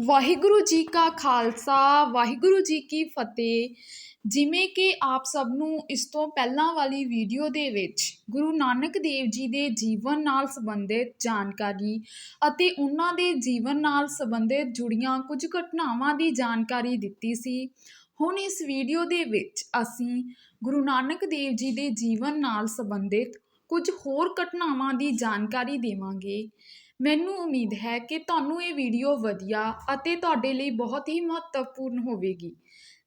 ਵਾਹਿਗੁਰੂ ਜੀ ਕਾ ਖਾਲਸਾ, ਵਾਹਿਗੁਰੂ ਜੀ ਕੀ ਫਤਿਹ। ਜਿਵੇਂ ਕਿ ਆਪ ਸਭ ਨੂੰ ਇਸ ਤੋਂ ਪਹਿਲਾਂ ਵਾਲੀ ਵੀਡੀਓ ਦੇ ਵਿੱਚ ਗੁਰੂ ਨਾਨਕ ਦੇਵ ਜੀ ਦੇ ਜੀਵਨ ਨਾਲ ਸੰਬੰਧਿਤ ਜਾਣਕਾਰੀ ਅਤੇ ਉਹਨਾਂ ਦੇ ਜੀਵਨ ਨਾਲ ਸੰਬੰਧਿਤ ਜੁੜੀਆਂ ਕੁਝ ਘਟਨਾਵਾਂ ਦੀ ਜਾਣਕਾਰੀ ਦਿੱਤੀ ਸੀ, ਹੁਣ ਇਸ ਵੀਡੀਓ ਦੇ ਵਿੱਚ ਅਸੀਂ ਗੁਰੂ ਨਾਨਕ ਦੇਵ ਜੀ ਦੇ ਜੀਵਨ ਨਾਲ ਸੰਬੰਧਿਤ ਕੁਝ ਹੋਰ ਘਟਨਾਵਾਂ ਦੀ ਜਾਣਕਾਰੀ ਦੇਵਾਂਗੇ। ਮੈਨੂੰ ਉਮੀਦ ਹੈ ਕਿ ਤੁਹਾਨੂੰ ਇਹ ਵੀਡੀਓ ਵਧੀਆ ਅਤੇ ਤੁਹਾਡੇ ਲਈ ਬਹੁਤ ਹੀ ਮਹੱਤਵਪੂਰਨ ਹੋਵੇਗੀ।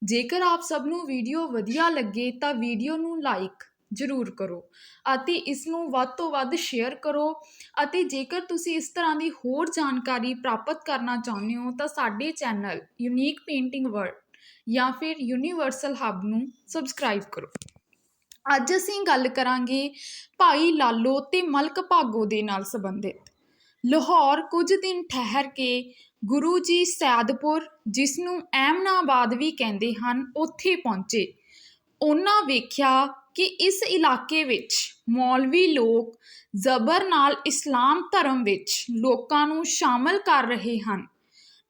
ਜੇਕਰ ਆਪ ਸਭ ਨੂੰ ਵੀਡੀਓ ਵਧੀਆ ਲੱਗੇ ਤਾਂ ਵੀਡੀਓ ਨੂੰ ਲਾਈਕ ਜ਼ਰੂਰ ਕਰੋ ਅਤੇ ਇਸ ਨੂੰ ਵੱਧ ਤੋਂ ਵੱਧ ਸ਼ੇਅਰ ਕਰੋ ਅਤੇ ਜੇਕਰ ਤੁਸੀਂ ਇਸ ਤਰ੍ਹਾਂ ਦੀ ਹੋਰ ਜਾਣਕਾਰੀ ਪ੍ਰਾਪਤ ਕਰਨਾ ਚਾਹੁੰਦੇ ਹੋ ਤਾਂ ਸਾਡੇ ਚੈਨਲ ਯੂਨੀਕ ਪੇਂਟਿੰਗ ਵਰਡ ਜਾਂ ਫਿਰ ਯੂਨੀਵਰਸਲ ਹੱਬ ਨੂੰ ਸਬਸਕ੍ਰਾਈਬ ਕਰੋ। ਅੱਜ ਅਸੀਂ ਗੱਲ ਕਰਾਂਗੇ ਭਾਈ ਲਾਲੋ ਤੇ ਮਲਕ ਭਾਗੋ ਦੇ ਨਾਲ ਸੰਬੰਧਿਤ। ਲਾਹੌਰ ਕੁਝ ਦਿਨ ਠਹਿਰ ਕੇ ਗੁਰੂ ਜੀ ਸੈਦਪੁਰ, ਜਿਸ ਨੂੰ ਐਮਨਾਬਾਦ ਵੀ ਕਹਿੰਦੇ ਹਨ, ਉੱਥੇ ਪਹੁੰਚੇ। ਉਹਨਾਂ ਵੇਖਿਆ ਕਿ ਇਸ ਇਲਾਕੇ ਵਿੱਚ ਮੌਲਵੀ ਲੋਕ ਜ਼ਬਰ ਨਾਲ ਇਸਲਾਮ ਧਰਮ ਵਿੱਚ ਲੋਕਾਂ ਨੂੰ ਸ਼ਾਮਲ ਕਰ ਰਹੇ ਹਨ।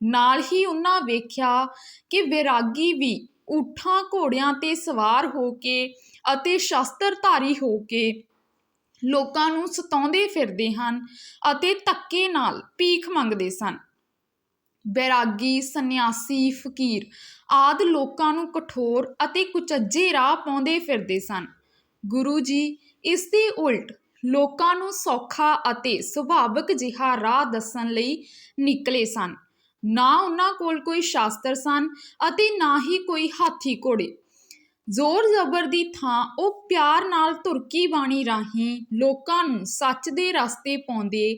ਨਾਲ ਹੀ ਉਹਨਾਂ ਵੇਖਿਆ ਕਿ ਵਿਰਾਗੀ ਵੀ ਊਠਾਂ ਘੋੜਿਆਂ ਤੇ ਸਵਾਰ ਹੋ ਕੇ ਅਤੇ ਸ਼ਸਤਰਧਾਰੀ ਹੋ ਕੇ ਲੋਕਾਂ ਨੂੰ ਸਤਾਉਂਦੇ ਫਿਰਦੇ ਹਨ ਅਤੇ ਧੱਕੇ ਨਾਲ ਭੀਖ ਮੰਗਦੇ ਸਨ। ਬੈਰਾਗੀ, ਸੰਨਿਆਸੀ, ਫਕੀਰ ਆਦ ਲੋਕਾਂ ਨੂੰ ਕਠੋਰ ਅਤੇ ਕੁਚੱਜੇ ਰਾਹ ਪਾਉਂਦੇ ਫਿਰਦੇ ਸਨ। ਗੁਰੂ ਜੀ, ਇਸ ਦੇ ਉਲਟ ਲੋਕਾਂ ਨੂੰ ਸੌਖਾ ਅਤੇ ਸੁਭਾਵਿਕ ਜਿਹਾ ਰਾਹ ਦੱਸਣ ਲਈ ਨਿਕਲੇ ਸਨ। ਨਾ ਉਹਨਾਂ ਕੋਲ ਕੋਈ ਸ਼ਾਸਤਰ ਸਨ ਅਤੇ ਨਾ ਹੀ ਕੋਈ ਹਾਥੀ ਘੋੜੇ। ਜ਼ੋਰ ਜ਼ਬਰ ਦੀ ਥਾਂ ਉਹ ਪਿਆਰ ਨਾਲ ਤੁਰਕੀ ਬਾਣੀ ਰਾਹੀਂ ਲੋਕਾਂ ਨੂੰ ਸੱਚ ਦੇ ਰਸਤੇ ਪਾਉਂਦੇ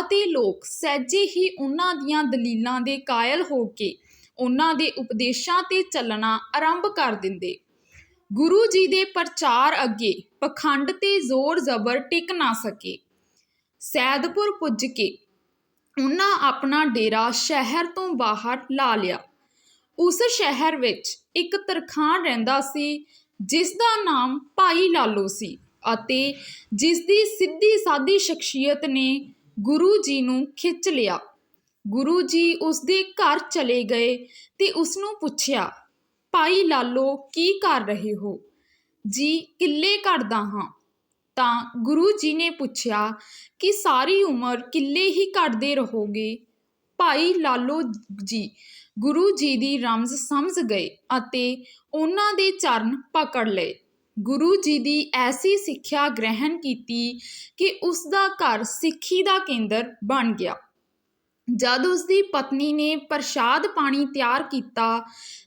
ਅਤੇ ਲੋਕ ਸਹਿਜੇ ਹੀ ਉਹਨਾਂ ਦੀਆਂ ਦਲੀਲਾਂ ਦੇ ਕਾਇਲ ਹੋ ਕੇ ਉਹਨਾਂ ਦੇ ਉਪਦੇਸ਼ਾਂ ਤੇ ਚੱਲਣਾ ਆਰੰਭ ਕਰ ਦਿੰਦੇ। ਗੁਰੂ ਜੀ ਦੇ ਪ੍ਰਚਾਰ ਅੱਗੇ ਪਖੰਡ ਤੇ ਜ਼ੋਰ ਜ਼ਬਰ ਟਿਕ ਨਾ ਸਕੇ। ਸੈਦਪੁਰ ਪੁੱਜ ਕੇ ਉਹਨਾਂ ਆਪਣਾ ਡੇਰਾ ਸ਼ਹਿਰ ਤੋਂ ਬਾਹਰ ਲਾ ਲਿਆ। ਉਸ ਸ਼ਹਿਰ ਵਿੱਚ ਇੱਕ ਤਰਖਾਣ ਰਹਿੰਦਾ ਸੀ ਜਿਸ ਦਾ ਨਾਮ ਭਾਈ ਲਾਲੋ ਸੀ ਅਤੇ ਜਿਸ ਦੀ ਸਿੱਧੀ ਸਾਦੀ ਸ਼ਖਸੀਅਤ ਨੇ ਗੁਰੂ ਜੀ ਨੂੰ ਖਿੱਚ ਲਿਆ। ਗੁਰੂ ਜੀ ਉਸ ਦੇ ਘਰ ਚਲੇ ਗਏ ਤੇ ਉਸ ਨੂੰ ਪੁੱਛਿਆ, ਭਾਈ ਲਾਲੋ, ਕੀ ਕਰ ਰਹੇ ਹੋ? ਜੀ, ਕਿੱਲੇ ਕੱਢਦਾ ਹਾਂ। ਤਾਂ ਗੁਰੂ ਜੀ ਨੇ ਪੁੱਛਿਆ ਕਿ, ਸਾਰੀ ਉਮਰ ਕਿੱਲੇ ਹੀ ਕੱਢਦੇ ਰਹੋਗੇ? ਭਾਈ ਲਾਲੋ ਜੀ ਗੁਰੂ ਜੀ ਦੀ ਰਮਜ਼ ਸਮਝ ਗਏ ਅਤੇ ਉਹਨਾਂ ਦੇ ਚਰਨ ਪਕੜ ਲਏ। ਗੁਰੂ ਜੀ ਦੀ ਐਸੀ ਸਿੱਖਿਆ ਗ੍ਰਹਿਣ ਕੀਤੀ ਕਿ ਉਸ ਦਾ ਘਰ ਸਿੱਖੀ ਦਾ ਕੇਂਦਰ ਬਣ ਗਿਆ। ਜਦ ਉਸ ਦੀ ਪਤਨੀ ਨੇ ਪ੍ਰਸ਼ਾਦ ਪਾਣੀ ਤਿਆਰ ਕੀਤਾ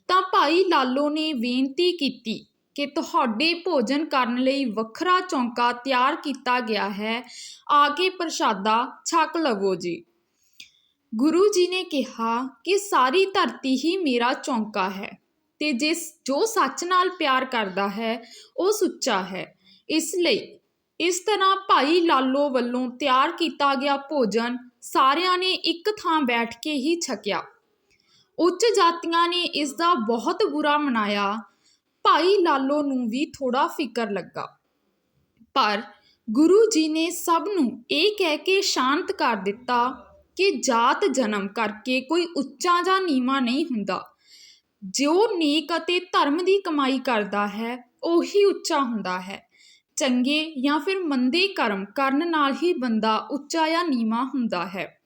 ਤਾਂ ਭਾਈ ਲਾਲੋ ਨੇ ਬੇਨਤੀ ਕੀਤੀ ਕਿ ਤੁਹਾਡੇ ਭੋਜਨ ਕਰਨ ਲਈ ਵੱਖਰਾ ਚੌਂਕਾ ਤਿਆਰ ਕੀਤਾ ਗਿਆ ਹੈ, ਆ ਕੇ ਪ੍ਰਸ਼ਾਦਾ ਛਕ ਲਵੋ ਜੀ। ਗੁਰੂ ਜੀ ਨੇ ਕਿਹਾ ਕਿ ਸਾਰੀ ਧਰਤੀ ਹੀ ਮੇਰਾ ਚੌਂਕਾ ਹੈ ਤੇ ਜਿਸ, ਜੋ ਸੱਚ ਨਾਲ ਪਿਆਰ ਕਰਦਾ ਹੈ, ਉਹ ਸੁੱਚਾ ਹੈ। ਇਸ ਲਈ ਇਸ ਤਰ੍ਹਾਂ ਭਾਈ ਲਾਲੋ ਵੱਲੋਂ ਤਿਆਰ ਕੀਤਾ ਗਿਆ ਭੋਜਨ ਸਾਰਿਆਂ ਨੇ ਇੱਕ ਥਾਂ ਬੈਠ ਕੇ ਹੀ ਛਕਿਆ। ਉੱਚ ਜਾਤੀਆਂ ਨੇ ਇਸ ਦਾ ਬਹੁਤ ਬੁਰਾ ਮਨਾਇਆ। ਭਾਈ ਲਾਲੋ ਨੂੰ ਵੀ ਥੋੜਾ ਫਿਕਰ ਲੱਗਾ। ਪਰ ਗੁਰੂ ਜੀ ਨੇ ਸਭ ਨੂੰ ਇਹ ਕਹਿ ਕੇ ਸ਼ਾਂਤ ਕਰ ਦਿੱਤਾ ਕਿ ਜਾਤ ਜਨਮ ਕਰਕੇ ਕੋਈ ਉੱਚਾ ਜਾਂ ਨੀਵਾਂ ਨਹੀਂ ਹੁੰਦਾ। ਜੋ ਨੇਕ ਅਤੇ ਧਰਮ ਦੀ ਕਮਾਈ ਕਰਦਾ ਹੈ, ਉਹੀ ਉੱਚਾ ਹੁੰਦਾ ਹੈ। ਚੰਗੇ ਜਾਂ ਫਿਰ ਮੰਦੇ ਕਰਮ ਕਰਨ ਨਾਲ ਹੀ ਬੰਦਾ ਉੱਚਾ ਜਾਂ ਨੀਵਾਂ ਹੁੰਦਾ ਹੈ।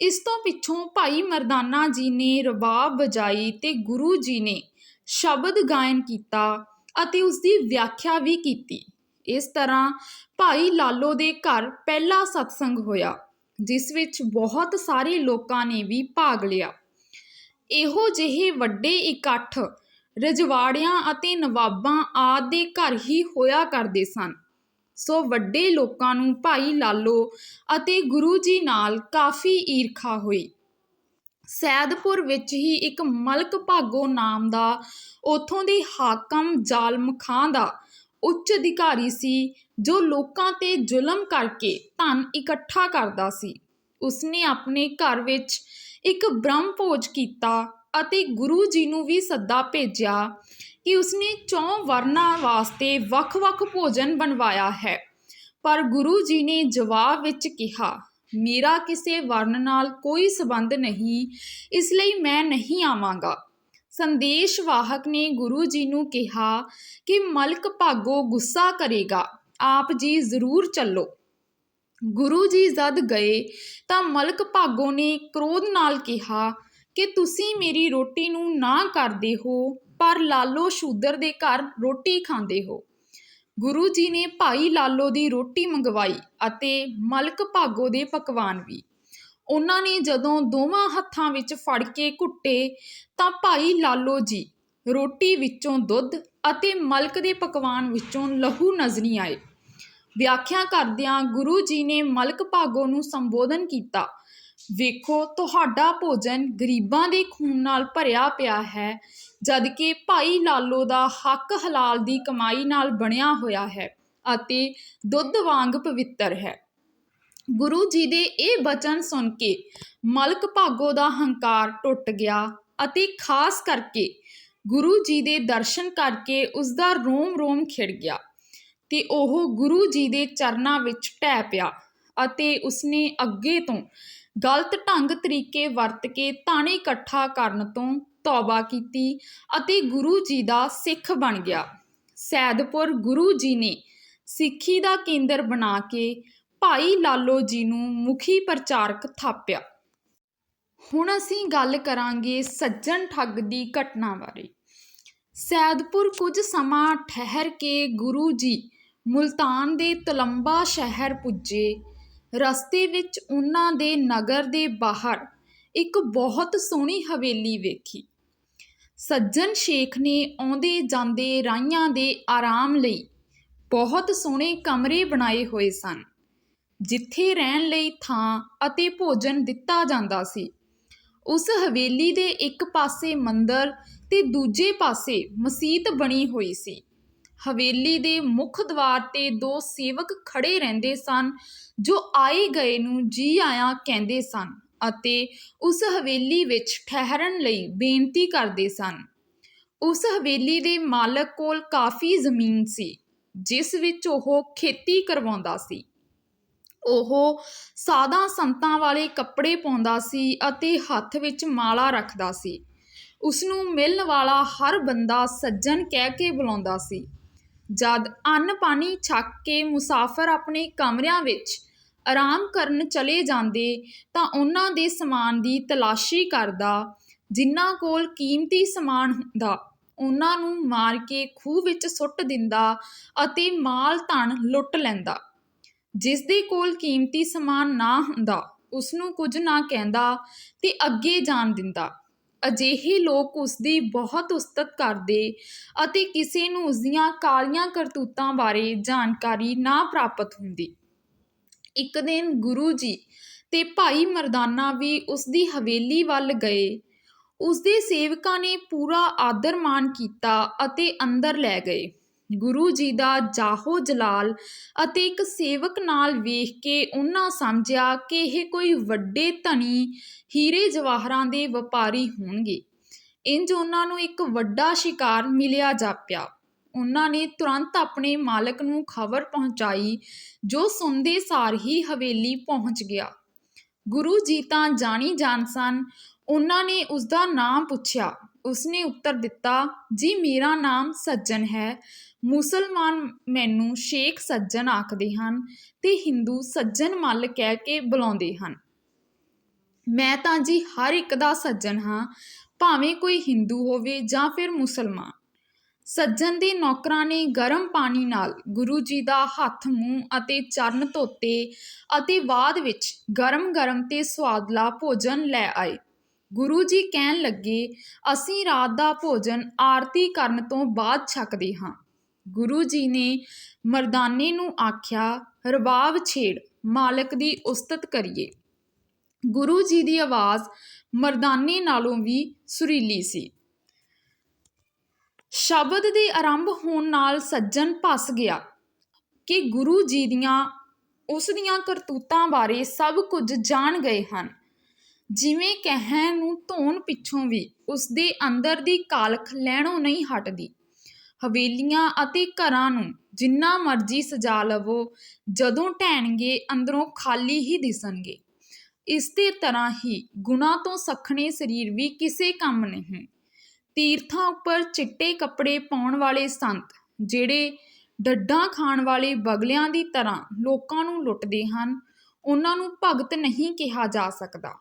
ਇਸ ਤੋਂ ਪਿੱਛੋਂ ਭਾਈ ਮਰਦਾਨਾ ਜੀ ਨੇ ਰਬਾਬ ਵਜਾਈ ਤੇ ਗੁਰੂ ਜੀ ਨੇ ਸ਼ਬਦ ਗਾਇਨ ਕੀਤਾ ਅਤੇ ਉਸ ਦੀ ਵਿਆਖਿਆ ਵੀ ਕੀਤੀ। ਇਸ ਤਰ੍ਹਾਂ ਭਾਈ ਲਾਲੋ ਦੇ ਘਰ ਪਹਿਲਾ ਸਤਸੰਗ ਹੋਇਆ। ਜਿਸ ਵਿੱਚ ਬਹੁਤ ਸਾਰੇ ਲੋਕਾਂ ਨੇ ਵੀ ਭਾਗ ਲਿਆ। ਇਹੋ ਜਿਹੇ ਵੱਡੇ ਇਕੱਠ ਰਜਵਾੜਿਆਂ ਅਤੇ ਨਵਾਬਾਂ ਆਦਿ ਦੇ ਘਰ ਹੀ ਹੋਇਆ ਕਰਦੇ ਸਨ। ਸੋ ਵੱਡੇ ਲੋਕਾਂ ਨੂੰ ਭਾਈ ਲਾਲੋ ਅਤੇ ਗੁਰੂ ਜੀ ਨਾਲ ਕਾਫੀ ਈਰਖਾ ਹੋਈ। ਸੈਦਪੁਰ ਵਿੱਚ ਹੀ ਇੱਕ ਮਲਕ ਭਾਗੋ ਨਾਮ ਦਾ, ਉਥੋਂ ਦੇ ਹਾਕਮ ਜ਼ਾਲਮ ਖਾਂ ਦਾ ਉੱਚ ਅਧਿਕਾਰੀ ਸੀ, ਜੋ ਲੋਕਾਂ ਤੇ ਜ਼ੁਲਮ ਕਰਕੇ ਧਨ ਇਕੱਠਾ ਕਰਦਾ ਸੀ। ਉਸਨੇ ਆਪਣੇ ਘਰ ਵਿੱਚ ਇੱਕ ਬ੍ਰਹਮ ਭੋਜ ਕੀਤਾ ਅਤੇ ਗੁਰੂ ਜੀ ਨੂੰ ਵੀ ਸੱਦਾ ਭੇਜਿਆ ਕਿ ਉਸਨੇ ਚੌਂ ਵਰਨਾਂ ਵਾਸਤੇ ਵੱਖ-ਵੱਖ ਭੋਜਨ ਬਣਵਾਇਆ ਹੈ। ਪਰ ਗੁਰੂ ਜੀ ਨੇ ਜਵਾਬ ਵਿੱਚ ਕਿਹਾ, ਮੇਰਾ ਕਿਸੇ ਵਰਨ ਨਾਲ ਕੋਈ ਸਬੰਧ ਨਹੀਂ, ਇਸ ਲਈ ਮੈਂ ਨਹੀਂ ਆਵਾਂਗਾ। ਸੰਦੇਸ਼ ਵਾਹਕ ਨੇ ਗੁਰੂ ਜੀ ਨੂੰ ਕਿਹਾ ਕਿ ਮਲਕ ਭਾਗੋ ਗੁੱਸਾ ਕਰੇਗਾ, ਆਪ ਜੀ ਜ਼ਰੂਰ ਚੱਲੋ। ਗੁਰੂ ਜੀ ਜਦ ਗਏ ਤਾਂ ਮਲਕ ਭਾਗੋ ਨੇ ਕ੍ਰੋਧ ਨਾਲ ਕਿਹਾ ਕਿ ਤੁਸੀਂ ਮੇਰੀ ਰੋਟੀ ਨੂੰ ਨਾ ਕਰਦੇ ਹੋ, ਪਰ ਲਾਲੋ ਸ਼ੂਦਰ ਦੇ ਘਰ ਰੋਟੀ ਖਾਂਦੇ ਹੋ। ਗੁਰੂ ਜੀ ਨੇ ਭਾਈ ਲਾਲੋ ਦੀ ਰੋਟੀ ਮੰਗਵਾਈ ਅਤੇ ਮਲਕ ਭਾਗੋ ਦੇ ਪਕਵਾਨ ਵੀ। ਉਹਨਾਂ ਨੇ ਜਦੋਂ ਦੋਵਾਂ ਹੱਥਾਂ ਵਿੱਚ ਫੜ ਕੇ ਘੁੱਟੇ ਤਾਂ ਭਾਈ ਲਾਲੋ ਜੀ ਰੋਟੀ ਵਿੱਚੋਂ ਦੁੱਧ ਅਤੇ ਮਲਕ ਦੇ ਪਕਵਾਨ ਵਿੱਚੋਂ ਲਹੂ ਨਜ਼ਰੀ ਆਏ। ਵਿਆਖਿਆ ਕਰਦਿਆਂ ਗੁਰੂ ਜੀ ਨੇ ਮਲਕ ਭਾਗੋ ਨੂੰ ਸੰਬੋਧਨ ਕੀਤਾ, ਵੇਖੋ, ਤੁਹਾਡਾ ਭੋਜਨ ਗਰੀਬਾਂ ਦੇ ਖੂਨ ਨਾਲ ਭਰਿਆ ਪਿਆ ਹੈ, ਜਦਕਿ ਭਾਈ ਲਾਲੋ ਦਾ ਹੱਕ ਹਲਾਲ ਦੀ ਕਮਾਈ ਨਾਲ ਬਣਿਆ ਹੋਇਆ ਹੈ ਅਤੇ ਦੁੱਧ ਵਾਂਗ ਪਵਿੱਤਰ ਹੈ। ਗੁਰੂ ਜੀ ਦੇ ਇਹ ਬਚਨ ਸੁਣ ਕੇ ਮਲਕ ਭਾਗੋ ਦਾ ਹੰਕਾਰ ਟੁੱਟ ਗਿਆ ਅਤੇ ਖਾਸ ਕਰਕੇ ਗੁਰੂ ਜੀ ਦੇ ਦਰਸ਼ਨ ਕਰਕੇ ਉਸ ਦਾ ਰੋਮ ਰੋਮ ਖਿੜ ਗਿਆ ਤੇ ਉਹ ਗੁਰੂ ਜੀ ਦੇ ਚਰਨਾਂ ਵਿੱਚ ਟਹਿ ਪਿਆ ਅਤੇ ਉਸਨੇ ਅੱਗੇ ਤੋਂ ਗਲਤ ਢੰਗ ਤਰੀਕੇ ਵਰਤ ਕੇ ਤਾਣੇ ਇਕੱਠਾ ਕਰਨ ਤੋਂ ਤੌਬਾ ਕੀਤੀ ਅਤੇ ਗੁਰੂ ਜੀ ਦਾ ਸਿੱਖ ਬਣ ਗਿਆ। ਸੈਦਪੁਰ ਗੁਰੂ ਜੀ ਨੇ ਸਿੱਖੀ ਦਾ ਕੇਂਦਰ ਬਣਾ ਕੇ ਭਾਈ ਲਾਲੋ ਜੀ ਨੂੰ ਮੁਖੀ ਪ੍ਰਚਾਰਕ ਥਾਪਿਆ। ਹੁਣ ਅਸੀਂ ਗੱਲ ਕਰਾਂਗੇ ਸੱਜਣ ਠੱਗ ਦੀ ਘਟਨਾ ਬਾਰੇ। ਸੈਦਪੁਰ ਕੁਝ ਸਮਾਂ ਠਹਿਰ ਕੇ ਗੁਰੂ ਜੀ ਮੁਲਤਾਨ ਦੇ ਤਲੰਬਾ ਸ਼ਹਿਰ ਪੁੱਜੇ। ਰਸਤੇ ਵਿੱਚ ਉਹਨਾਂ ਦੇ ਨਗਰ ਦੇ ਬਾਹਰ ਇੱਕ ਬਹੁਤ ਸੋਹਣੀ ਹਵੇਲੀ ਵੇਖੀ। ਸੱਜਣ ਸ਼ੇਖ ਨੇ ਆਉਂਦੇ ਜਾਂਦੇ ਰਾਈਆਂ ਦੇ ਆਰਾਮ ਲਈ ਬਹੁਤ ਸੋਹਣੇ ਕਮਰੇ ਬਣਾਏ ਹੋਏ ਸਨ। ਜਿੱਥੇ ਰਹਿਣ ਲਈ ਥਾਂ ਅਤੇ ਭੋਜਨ ਦਿੱਤਾ ਜਾਂਦਾ ਸੀ। ਉਸ ਹਵੇਲੀ ਦੇ ਇੱਕ ਪਾਸੇ ਮੰਦਰ ਤੇ ਦੂਜੇ ਪਾਸੇ ਮਸਜਿਦ ਬਣੀ ਹੋਈ ਸੀ। ਹਵੇਲੀ ਦੇ ਮੁੱਖ ਦਵਾਰ ਤੇ ਦੋ ਸੇਵਕ ਖੜੇ ਰਹਿੰਦੇ ਸਨ, ਜੋ ਆਏ ਗਏ ਨੂੰ ਜੀ ਆਇਆਂ ਕਹਿੰਦੇ ਸਨ ਅਤੇ ਉਸ ਹਵੇਲੀ ਵਿੱਚ ਠਹਿਰਨ ਲਈ ਬੇਨਤੀ ਕਰਦੇ ਸਨ। ਉਸ ਹਵੇਲੀ ਦੇ ਮਾਲਕ ਕੋਲ ਕਾਫੀ ਜ਼ਮੀਨ ਸੀ, ਜਿਸ ਵਿੱਚ ਉਹ ਖੇਤੀ ਕਰਵਾਉਂਦਾ ਸੀ। ਉਹ ਸਾਧਾਂ ਸੰਤਾਂ ਵਾਲੇ ਕੱਪੜੇ ਪਾਉਂਦਾ ਸੀ ਅਤੇ ਹੱਥ ਵਿੱਚ ਮਾਲਾ ਰੱਖਦਾ ਸੀ। ਉਸ ਨੂੰ ਮਿਲਣ ਵਾਲਾ ਹਰ ਬੰਦਾ ਸੱਜਣ ਕਹਿ ਕੇ ਬੁਲਾਉਂਦਾ ਸੀ। ਜਦ ਅੰਨ ਪਾਣੀ ਛੱਕ ਕੇ ਮੁਸਾਫਰ ਆਪਣੇ ਕਮਰਿਆਂ ਵਿੱਚ ਆਰਾਮ ਕਰਨ ਚਲੇ ਜਾਂਦੇ ਤਾਂ ਉਹਨਾਂ ਦੇ ਸਮਾਨ ਦੀ ਤਲਾਸ਼ੀ ਕਰਦਾ, ਜਿਨ੍ਹਾਂ ਕੋਲ ਕੀਮਤੀ ਸਮਾਨ ਹੁੰਦਾ, ਉਹਨਾਂ ਨੂੰ ਮਾਰ ਕੇ ਖੂਹ ਵਿੱਚ ਸੁੱਟ ਦਿੰਦਾ ਅਤੇ ਮਾਲ ਧਨ ਲੁੱਟ ਲੈਂਦਾ। ਜਿਸ ਦੇ ਕੋਲ ਕੀਮਤੀ ਸਮਾਨ ਨਾ ਹੁੰਦਾ ਉਸ ਨੂੰ ਕੁਝ ਨਾ ਕਹਿੰਦਾ ਤੇ ਅੱਗੇ ਜਾਣ ਦਿੰਦਾ। ਅਜਿਹੇ ਲੋਕ ਉਸ ਦੀ ਬਹੁਤ ਉਸਤਤ ਕਰਦੇ ਅਤੇ ਕਿਸੇ ਨੂੰ ਉਸ ਦੀਆਂ ਕਾਲੀਆਂ ਕਰਤੂਤਾਂ ਬਾਰੇ ਜਾਣਕਾਰੀ ਨਾ ਪ੍ਰਾਪਤ ਹੁੰਦੀ। ਇੱਕ ਦਿਨ ਗੁਰੂ ਜੀ ਤੇ ਭਾਈ ਮਰਦਾਨਾ ਵੀ ਉਸ ਦੀ ਹਵੇਲੀ ਵੱਲ ਗਏ। ਉਸ ਦੇ ਸੇਵਕਾਂ ਨੇ ਪੂਰਾ ਆਦਰ ਮਾਨ ਕੀਤਾ ਅਤੇ ਅੰਦਰ ਲੈ ਗਏ। ਗੁਰੂ ਜੀ ਦਾ ਜਾਹੋ ਜਲਾਲ ਅਤੇ ਇੱਕ ਸੇਵਕ ਨਾਲ ਵੇਖ ਕੇ ਉਹਨਾਂ ਸਮਝਿਆ ਕਿ ਇਹ ਕੋਈ ਵੱਡੇ ਧਨੀ ਹੀਰੇ ਜਵਾਹਰਾਂ ਦੇ ਵਪਾਰੀ ਹੋਣਗੇ। ਇੰਜ ਉਹਨਾਂ ਨੂੰ ਇੱਕ ਵੱਡਾ ਸ਼ਿਕਾਰ ਮਿਲਿਆ ਜਾਪਿਆ ਉਹਨਾਂ ਨੇ ਤੁਰੰਤ ਆਪਣੇ ਮਾਲਕ ਨੂੰ ਖਬਰ ਪਹੁੰਚਾਈ, ਜੋ ਸੁਣਦੇ ਸਾਰ ਹੀ ਹਵੇਲੀ ਪਹੁੰਚ ਗਿਆ। ਗੁਰੂ ਜੀ ਤਾਂ ਜਾਣੀ ਜਾਣ ਸਨ। ਉਹਨਾਂ ਨੇ ਉਸ ਦਾ ਨਾਮ ਪੁੱਛਿਆ। ਉਸਨੇ ਉੱਤਰ ਦਿੱਤਾ, ਜੀ, ਮੇਰਾ ਨਾਮ ਸੱਜਣ ਹੈ। ਮੁਸਲਮਾਨ ਮੈਨੂੰ ਸ਼ੇਖ ਸੱਜਣ ਆਖਦੇ ਹਨ ਤੇ ਹਿੰਦੂ ਸੱਜਣ ਮੱਲ ਕਹਿ ਕੇ ਬੁਲਾਉਂਦੇ ਹਨ। ਮੈਂ ਤਾਂ ਜੀ ਹਰ ਇੱਕ ਦਾ ਸੱਜਣ ਹਾਂ, ਭਾਵੇਂ ਕੋਈ ਹਿੰਦੂ ਹੋਵੇ ਜਾਂ ਫਿਰ ਮੁਸਲਮਾਨ। ਸੱਜਣ ਦੇ ਨੌਕਰਾਂ ਨੇ ਗਰਮ ਪਾਣੀ ਨਾਲ ਗੁਰੂ ਜੀ ਦਾ ਹੱਥ, ਮੂੰਹ ਅਤੇ ਚਰਨ ਧੋਤੇ ਅਤੇ ਬਾਅਦ ਵਿੱਚ ਗਰਮ-ਗਰਮ ਤੇ ਸਵਾਦਲਾ ਭੋਜਨ ਲੈ ਆਏ। ਗੁਰੂ ਜੀ ਕਹਿਣ ਲੱਗੇ, ਅਸੀਂ ਰਾਤ ਦਾ ਭੋਜਨ ਆਰਤੀ ਕਰਨ ਤੋਂ ਬਾਅਦ ਛਕਦੇ ਹਾਂ। ਗੁਰੂ ਜੀ ਨੇ ਮਰਦਾਨੇ ਨੂੰ ਆਖਿਆ ਰਬਾਬ ਛੇੜ, ਮਾਲਕ ਦੀ ਉਸਤਤ ਕਰੀਏ। ਗੁਰੂ ਜੀ ਦੀ ਆਵਾਜ਼ ਮਰਦਾਨੇ ਨਾਲੋਂ ਵੀ ਸੁਰੀਲੀ ਸੀ। ਸ਼ਬਦ ਦੇ ਆਰੰਭ ਹੋਣ ਨਾਲ ਸੱਜਣ ਭਸ ਗਿਆ ਕਿ ਗੁਰੂ ਜੀ ਦੀਆਂ ਉਸ ਦੀਆਂ ਕਰਤੂਤਾਂ ਬਾਰੇ ਸਭ ਕੁਝ ਜਾਣ ਗਏ ਹਨ। ਜਿਵੇਂ ਕਹਿਣ ਨੂੰ ਧੋਣ ਪਿੱਛੋਂ ਵੀ ਉਸ ਦੇ ਅੰਦਰ ਦੀ ਕਾਲਖ ਲੈਣੋਂ ਨਹੀਂ ਹਟਦੀ। ਹਵੇਲੀਆਂ ਅਤੇ ਘਰਾਂ ਨੂੰ ਜਿੰਨਾ ਮਰਜ਼ੀ ਸਜਾ ਲਵੋ, ਜਦੋਂ ਢਹਿਣਗੇ ਅੰਦਰੋਂ ਖਾਲੀ ਹੀ ਦਿਸਣਗੇ। ਇਸੇ ਤਰ੍ਹਾਂ ਹੀ ਗੁਣਾਂ ਤੋਂ ਸੱਖਣੇ ਸਰੀਰ ਵੀ ਕਿਸੇ ਕੰਮ ਨਹੀਂ। ਤੀਰਥਾਂ ਉੱਪਰ ਚਿੱਟੇ ਕੱਪੜੇ ਪਾਉਣ ਵਾਲੇ ਸੰਤ, ਜਿਹੜੇ ਡੱਡਾਂ ਖਾਣ ਵਾਲੇ ਬਗਲਿਆਂ ਦੀ ਤਰ੍ਹਾਂ ਲੋਕਾਂ ਨੂੰ ਲੁੱਟਦੇ ਹਨ, ਉਹਨਾਂ ਨੂੰ ਭਗਤ ਨਹੀਂ ਕਿਹਾ ਜਾ ਸਕਦਾ।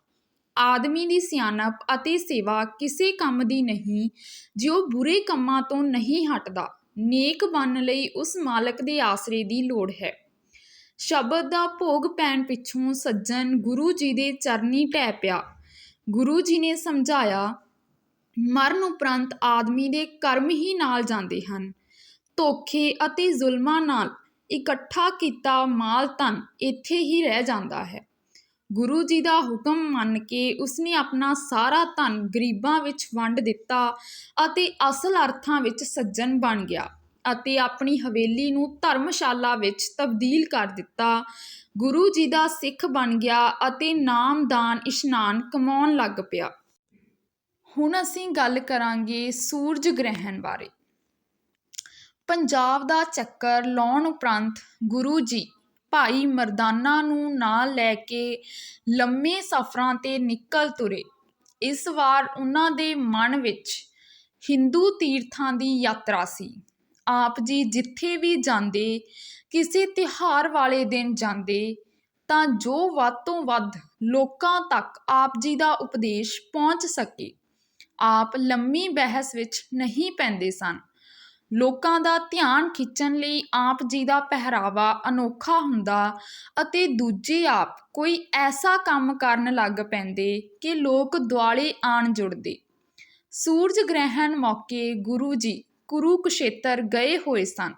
ਆਦਮੀ ਦੀ ਸਿਆਣਪ ਅਤੇ ਸੇਵਾ ਕਿਸੇ ਕੰਮ ਦੀ ਨਹੀਂ ਜੋ ਬੁਰੇ ਕੰਮਾਂ ਤੋਂ ਨਹੀਂ ਹਟਦਾ। ਨੇਕ ਬਣਨ ਲਈ ਉਸ ਮਾਲਕ ਦੇ ਆਸਰੇ ਦੀ ਲੋੜ ਹੈ। ਸ਼ਬਦ ਦਾ ਭੋਗ ਪੈਣ ਪਿੱਛੋਂ ਸੱਜਣ ਗੁਰੂ ਜੀ ਦੇ ਚਰਨੀ ਟਹਿ ਪਿਆ। ਗੁਰੂ ਜੀ ਨੇ ਸਮਝਾਇਆ, ਮਰਨ ਉਪਰੰਤ ਆਦਮੀ ਦੇ ਕਰਮ ਹੀ ਨਾਲ ਜਾਂਦੇ ਹਨ। ਧੋਖੇ ਅਤੇ ਜ਼ੁਲਮਾਂ ਨਾਲ ਇਕੱਠਾ ਕੀਤਾ ਮਾਲ ਧਨ ਇੱਥੇ ਹੀ ਰਹਿ ਜਾਂਦਾ ਹੈ। ਗੁਰੂ ਜੀ ਦਾ ਹੁਕਮ ਮੰਨ ਕੇ ਉਸਨੇ ਆਪਣਾ ਸਾਰਾ ਧਨ ਗਰੀਬਾਂ ਵਿੱਚ ਵੰਡ ਦਿੱਤਾ ਅਤੇ ਅਸਲ ਅਰਥਾਂ ਵਿੱਚ ਸੱਜਣ ਬਣ ਗਿਆ ਅਤੇ ਆਪਣੀ ਹਵੇਲੀ ਨੂੰ ਧਰਮਸ਼ਾਲਾ ਵਿੱਚ ਤਬਦੀਲ ਕਰ ਦਿੱਤਾ। ਗੁਰੂ ਜੀ ਦਾ ਸਿੱਖ ਬਣ ਗਿਆ ਅਤੇ ਨਾਮਦਾਨ ਇਸ਼ਨਾਨ ਕਮਾਉਣ ਲੱਗ ਪਿਆ। ਹੁਣ ਅਸੀਂ ਗੱਲ ਕਰਾਂਗੇ ਸੂਰਜ ਗ੍ਰਹਿਣ ਬਾਰੇ। ਪੰਜਾਬ ਦਾ ਚੱਕਰ ਲਾਉਣ ਉਪਰੰਤ ਗੁਰੂ ਜੀ ਭਾਈ ਮਰਦਾਨਾ ਨੂੰ ਨਾਲ ਲੈ ਕੇ ਲੰਮੇ ਸਫ਼ਰਾਂ ਤੇ ਨਿਕਲ ਤੁਰੇ। ਇਸ ਵਾਰ ਉਹਨਾਂ ਦੇ ਮਨ ਵਿੱਚ ਹਿੰਦੂ ਤੀਰਥਾਂ ਦੀ ਯਾਤਰਾ ਸੀ। ਆਪ ਜੀ ਜਿੱਥੇ ਵੀ ਜਾਂਦੇ, ਕਿਸੇ ਤਿਉਹਾਰ ਵਾਲੇ ਦਿਨ ਜਾਂਦੇ, ਤਾਂ ਜੋ ਵੱਧ ਤੋਂ ਵੱਧ ਲੋਕਾਂ ਤੱਕ ਆਪ ਜੀ ਦਾ ਉਪਦੇਸ਼ ਪਹੁੰਚ ਸਕੇ। ਆਪ ਲੰਮੀ ਬਹਿਸ ਵਿੱਚ ਨਹੀਂ ਪੈਂਦੇ ਸਨ। ਲੋਕਾਂ ਦਾ ਧਿਆਨ ਖਿੱਚਣ ਲਈ ਆਪ ਜੀ ਦਾ ਪਹਿਰਾਵਾ ਅਨੋਖਾ ਹੁੰਦਾ ਅਤੇ ਦੂਜੇ ਆਪ ਕੋਈ ਐਸਾ ਕੰਮ ਕਰਨ ਲੱਗ ਪੈਂਦੇ ਕਿ ਲੋਕ ਦੁਆਲੇ ਆਣ ਜੁੜਦੇ। ਸੂਰਜ ਗ੍ਰਹਿਣ ਮੌਕੇ ਗੁਰੂ ਜੀ ਕੁਰੂਕਸ਼ੇਤਰ ਗਏ ਹੋਏ ਸਨ।